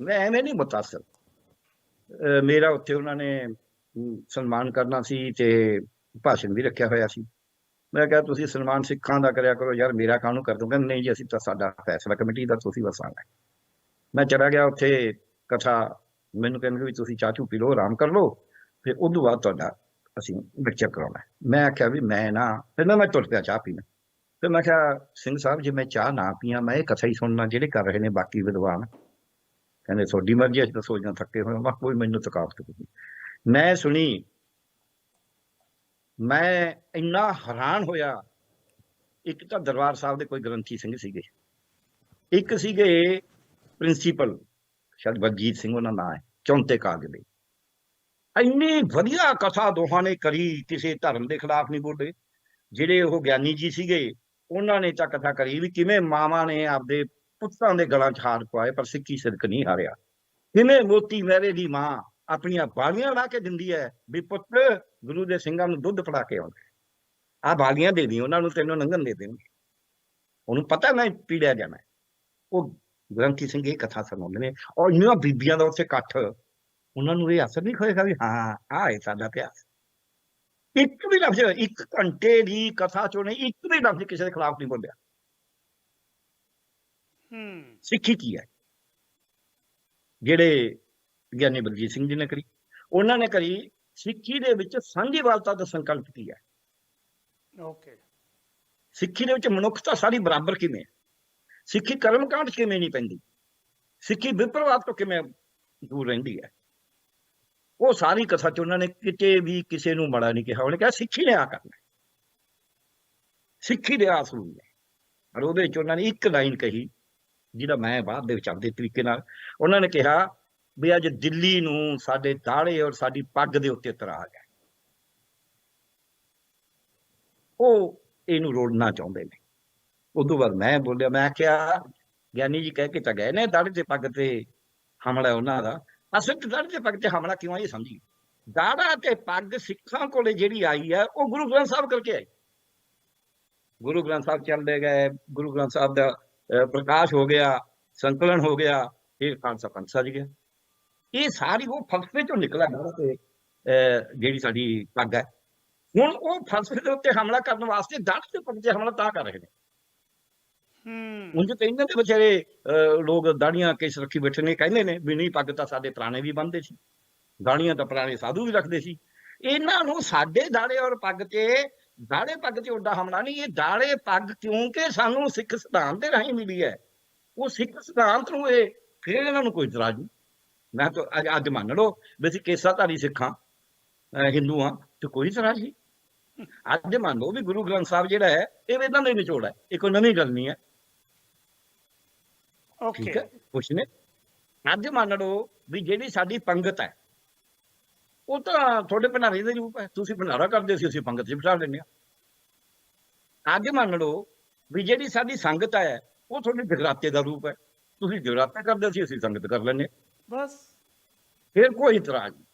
Speaker 2: ਮੈਂ ਐਵੇਂ ਨਹੀਂ ਮੁਤਾਸਰ। ਮੇਰਾ ਉੱਥੇ ਉਹਨਾਂ ਨੇ ਸਨਮਾਨ ਕਰਨਾ ਸੀ ਤੇ ਭਾਸ਼ਣ ਵੀ ਰੱਖਿਆ ਹੋਇਆ ਸੀ। ਮੈਂ ਕਿਹਾ, ਤੁਸੀਂ ਸਨਮਾਨ ਸਿੱਖਾਂ ਦਾ ਕਰਿਆ ਕਰੋ, ਯਾਰ ਮੇਰਾ ਕਾਹਨੂੰ ਕਰ ਦੋਗੇ? ਨਹੀਂ ਜੀ, ਅਸੀਂ ਤਾਂ ਸਾਡਾ ਫੈਸਲਾ ਕਮੇਟੀ ਦਾ ਤੁਸੀਂ ਵਸਾਣਾ ਮੈਂ ਚਲਾ ਗਿਆ ਉੱਥੇ ਕਥਾ, ਮੈਨੂੰ ਕਹਿੰਦੇ ਵੀ ਤੁਸੀਂ ਚਾਹ ਚੂ ਪੀ ਲਓ, ਆਰਾਮ ਕਰ ਲਓ, ਫਿਰ ਉਦੋਂ ਬਾਅਦ ਤੁਹਾਡਾ ਅਸੀਂ ਲੈਕਚਰ ਕਰਾਉਣਾ। ਮੈਂ ਆਖਿਆ ਵੀ ਮੈਂ ਨਾ ਫਿਰ ਮੈਂ ਤੁਰ ਪਿਆ ਚਾਹ ਪੀਣਾ। ਫਿਰ ਮੈਂ ਕਿਹਾ ਸਿੰਘ ਸਾਹਿਬ ਜੇ ਮੈਂ ਚਾਹ ਨਾ ਪੀਆਂ ਮੈਂ ਇਹ ਕਥਾ ਹੀ ਸੁਣਨਾ ਜਿਹੜੇ ਕਰ ਰਹੇ ਨੇ ਬਾਕੀ ਵਿਦਵਾਨ। ਕਹਿੰਦੇ ਤੁਹਾਡੀ ਮਰਜ਼ੀ ਹੈ, ਅਸੀਂ ਤਾਂ ਸੋਚਣਾ ਥੱਕੇ ਹੋਏ ਮੈਂ ਕਿਹਾ ਕੋਈ ਮੈਨੂੰ ਥਕਾਵਟ ਨਹੀਂ ਮੈਂ ਸੁਣੀ। ਮੈਂ ਇੰਨਾ ਹੈਰਾਨ ਹੋਇਆ। ਇੱਕ ਤਾਂ ਦਰਬਾਰ ਸਾਹਿਬ ਦੇ ਕੋਈ ਗ੍ਰੰਥੀ ਸਿੰਘ ਸੀਗੇ। ਇੱਕ ਸੀਗੇ ਪ੍ਰਿੰਸੀਪਲ ਸ਼ਾਇਦ ਬਲਜੀਤ ਸਿੰਘ ਉਹਨਾਂ ਨਾਂ ਹੈ ਚੌਂਤੇ ਕਾਗਜ਼ ਦੇ। ਇੰਨੀ ਵਧੀਆ ਕਥਾ ਦੋਹਾਂ ਨੇ ਕਰੀ, ਕਿਸੇ ਧਰਮ ਦੇ ਖਿਲਾਫ ਨਹੀਂ ਬੋਲੇ। ਜਿਹੜੇ ਉਹ ਗਿਆਨੀ ਜੀ ਸੀਗੇ, ਉਹਨਾਂ ਨੇ ਤਾਂ ਕਥਾ ਕਰੀ ਵੀ ਕਿਵੇਂ ਮਾਵਾਂ ਨੇ ਆਪਦੇ ਪੁੱਤਾਂ ਦੇ ਗਲਾਂ 'ਚ ਹਾਰ ਪਵਾਏ, ਪਰ ਸਿੱਖੀ ਸਿਰਕ ਨਹੀਂ ਹਾਰਿਆ। ਕਿਵੇਂ ਮੋਤੀ ਮੇਰੇ ਦੀ ਮਾਂ ਆਪਣੀਆਂ ਬਾਲੀਆਂ ਲਾ ਕੇ ਦਿੰਦੀ ਹੈ ਵੀ ਪੁੱਤ, ਗੁਰੂ ਦੇ ਸਿੰਘਾਂ ਨੂੰ ਦੁੱਧ ਫੜਾ ਕੇ ਆਉਂਦੇ। ਆ ਬਾਲੀਆਂ ਦੇ ਦੀ ਉਹਨਾਂ ਨੂੰ ਤੈਨੂੰ ਲੰਘਣ ਦੇ ਦੇਣਗੇ। ਉਹਨੂੰ ਪਤਾ ਮੈਂ ਪੀੜਿਆ ਜਾਣਾ। ਉਹ ਗ੍ਰੰਥੀ ਸਿੰਘ ਇਹ ਕਥਾ ਸੁਣਾਉਂਦੇ ਨੇ, ਔਰ ਇੰਨੀਆਂ ਬੀਬੀਆਂ ਦਾ ਉੱਥੇ ਇਕੱਠ। ਉਹਨਾਂ ਨੂੰ ਇਹ ਅਸਰ ਨਹੀਂ ਹੋਏਗਾ ਵੀ ਹਾਂ ਆਹ ਹੈ ਸਾਡਾ ਪਿਆਰ ਇੱਕ ਵੀ ਲਫ਼ਜ਼ ਇੱਕ ਘੰਟੇ ਦੀ ਕਥਾ ਚੋਂ ਨਹੀਂ ਇੱਕ ਵੀ ਲਫ਼ਜ਼ ਕਿਸੇ ਦੇ ਖਿਲਾਫ ਨਹੀਂ ਬੋਲਿਆ।
Speaker 1: ਹੂੰ।
Speaker 2: ਸਿੱਖੀ ਕੀ ਹੈ? ਜਿਹੜੇ ਗਿਆਨੀ ਬਲਜੀਤ ਸਿੰਘ ਜੀ ਨੇ ਕਰੀ ਉਹਨਾਂ ਨੇ ਕਰੀ ਸਿੱਖੀ ਦੇ ਵਿੱਚ ਸਾਂਝੀਵਾਲਤਾ ਦਾ ਸੰਕਲਪ ਕੀ ਹੈ?
Speaker 1: ਓਕੇ।
Speaker 2: ਸਿੱਖੀ ਦੇ ਵਿੱਚ ਮਨੁੱਖਤਾ ਸਾਰੀ ਬਰਾਬਰ ਕਿਵੇਂ ਹੈ? ਸਿੱਖੀ ਕਰਮਕਾਂਡ 'ਚ ਕਿਵੇਂ ਨਹੀਂ ਪੈਂਦੀ? ਸਿੱਖੀ ਵਿਪਰਵਾਦ ਤੋਂ ਕਿਵੇਂ ਦੂਰ ਰਹਿੰਦੀ ਹੈ? ਉਹ ਸਾਰੀ ਕਥਾ 'ਚ ਉਹਨਾਂ ਨੇ ਕਿਤੇ ਵੀ ਕਿਸੇ ਨੂੰ ਮਾੜਾ ਨਹੀਂ ਕਿਹਾ। ਉਹਨੇ ਕਿਹਾ, ਸਿੱਖੀ ਨੇ ਆ ਕਰਨਾ। ਸਿੱਖੀ ਦੇ ਆਸਰੂ ਨੇ ਪਰ ਉਹਦੇ ਵਿੱਚ ਉਹਨਾਂ ਨੇ ਇੱਕ ਲਾਈਨ ਕਹੀ, ਜਿਹਦਾ ਮੈਂ ਬਾਅਦ ਦੇ ਵਿੱਚ ਆਪਦੇ ਤਰੀਕੇ ਨਾਲ, ਉਹਨਾਂ ਨੇ ਕਿਹਾ ਵੀ ਅੱਜ ਦਿੱਲੀ ਨੂੰ ਸਾਡੇ ਦਾੜੇ ਔਰ ਸਾਡੀ ਪੱਗ ਦੇ ਉੱਤੇ ਇਤਰਾਜ਼ ਹੈ ਉਹ ਇਹਨੂੰ ਰੋੜਨਾ ਚਾਹੁੰਦੇ ਨੇ। ਉਦੋਂ ਬਾਅਦ ਮੈਂ ਬੋਲਿਆ, ਮੈਂ ਕਿਹਾ, ਗਿਆਨੀ ਜੀ ਕਹਿ ਕੇ ਤਾਂ ਗਏ ਨੇ ਦਾੜੇ ਤੇ ਪੱਗ ਤੇ ਹਮਲਾ ਉਹਨਾਂ ਦਾ। ਅਸਲ ਦੜ ਦੇ ਪੱਗ ਤੇ ਹਮਲਾ ਕਿਉਂ ਆਇਆ ਇਹ ਸਮਝੀ? ਦਾੜਾ ਤੇ ਪੱਗ ਸਿੱਖਾਂ ਕੋਲੇ ਜਿਹੜੀ ਆਈ ਹੈ ਉਹ ਗੁਰੂ ਗ੍ਰੰਥ ਸਾਹਿਬ ਕਰਕੇ ਆਈ। ਗੁਰੂ ਗ੍ਰੰਥ ਸਾਹਿਬ ਚੱਲਦੇ ਗਏ ਗੁਰੂ ਗ੍ਰੰਥ ਸਾਹਿਬ ਦਾ ਪ੍ਰਕਾਸ਼ ਹੋ ਗਿਆ ਸੰਕਲਨ ਹੋ ਗਿਆ ਫਿਰ ਖਾਲਸਾ ਪੰਥ ਸਜ ਗਿਆ। ਇਹ ਸਾਰੀ ਉਹ ਫਲਸਫੇ ਚੋਂ ਨਿਕਲਿਆ ਦਾੜਾ ਤੇ ਅਹ, ਜਿਹੜੀ ਸਾਡੀ ਪੱਗ ਹੈ। ਹੁਣ ਉਹ ਫਲਸਫੇ ਦੇ ਉੱਤੇ ਹਮਲਾ ਕਰਨ ਵਾਸਤੇ ਦਾੜ ਤੇ ਪੱਗ ਤੇ ਹਮਲਾ ਤਾਂ ਕਰ ਰਹੇ ਨੇ।
Speaker 1: ਹੂੰ।
Speaker 2: ਉਂਝ ਤਾਂ ਇਹਨਾਂ ਦੇ ਵਿਚਾਰੇ ਅਹ, ਲੋਕ ਦਾੜੀਆਂ ਕੇਸ ਰੱਖੀ ਬੈਠੇ ਨੇ ਕਹਿੰਦੇ ਨੇ ਵੀ ਨਹੀਂ ਪੱਗ ਤਾਂ ਸਾਡੇ ਪੁਰਾਣੇ ਵੀ ਬੰਨਦੇ ਸੀ। ਦਾੜੀਆਂ ਤਾਂ ਪੁਰਾਣੇ ਸਾਧੂ ਵੀ ਰੱਖਦੇ ਸੀ। ਇਹਨਾਂ ਨੂੰ ਸਾਡੇ ਦਾੜੇ ਔਰ ਪੱਗ ਤੇ ਦਾੜੇ ਪੱਗ ਤੇ ਉੱਡਾ ਹਮਲਾ ਨਹੀਂ ਇਹ ਦਾੜੇ ਪੱਗ ਕਿਉਂਕਿ ਸਾਨੂੰ ਸਿੱਖ ਸਿਧਾਂਤ ਦੇ ਰਾਹੀਂ ਮਿਲੀ ਹੈ। ਉਹ ਸਿੱਖ ਸਿਧਾਂਤ ਨੂੰ ਇਹ ਫਿਰ ਇਹਨਾਂ ਨੂੰ ਕੋਈ ਇਤਰਾਜ਼ ਨਹੀਂ। ਮੈਂ ਤਾਂ ਅੱਜ ਅੱਜ ਮੰਨ ਲਓ ਵੀ ਅਸੀਂ ਕੇਸਾਧਾਰੀ ਸਿੱਖਾਂ ਅਹ, ਹਿੰਦੂ ਹਾਂ ਤੇ ਕੋਈ ਇਤਰਾਜ਼ ਨਹੀਂ। ਅੱਜ ਮੰਨ ਲਓ ਵੀ ਗੁਰੂ ਗ੍ਰੰਥ ਸਾਹਿਬ ਜਿਹੜਾ ਹੈ ਇਹ ਵੇਦਾਂ ਦੇ ਨਿਚੋੜ ਹੈ ਇਹ ਕੋਈ ਨਵੀਂ ਗੱਲ ਨਹੀਂ ਹੈ। ਠੀਕ ਹੈ ਕੁਛ ਨੇ ਅੱਜ ਮੰਨ ਲਓ ਵੀ ਜਿਹੜੀ ਸਾਡੀ ਪੰਗਤ ਹੈ ਉਹ ਤਾਂ ਤੁਹਾਡੇ ਭੰਡਾਰੇ ਦੇ ਰੂਪ ਹੈ। ਤੁਸੀਂ ਭੰਡਾਰਾ ਕਰਦੇ ਸੀ ਅਸੀਂ ਪੰਗਤ 'ਚ ਬਿਠਾ ਲੈਂਦੇ ਹਾਂ। ਅੱਜ ਮੰਨ ਲਓ ਵੀ ਜਿਹੜੀ ਸਾਡੀ ਸੰਗਤ ਹੈ ਉਹ ਤੁਹਾਡੇ ਜਗਰਾਤੇ ਦਾ ਰੂਪ ਹੈ। ਤੁਸੀਂ ਜਗਰਾਤਾ ਕਰਦੇ ਸੀ ਅਸੀਂ ਸੰਗਤ ਕਰ ਲੈਂਦੇ ਹਾਂ।
Speaker 1: ਬਸ।
Speaker 2: ਫਿਰ ਕੋਈ ਇਤਰਾਜ਼ ਨਹੀਂ।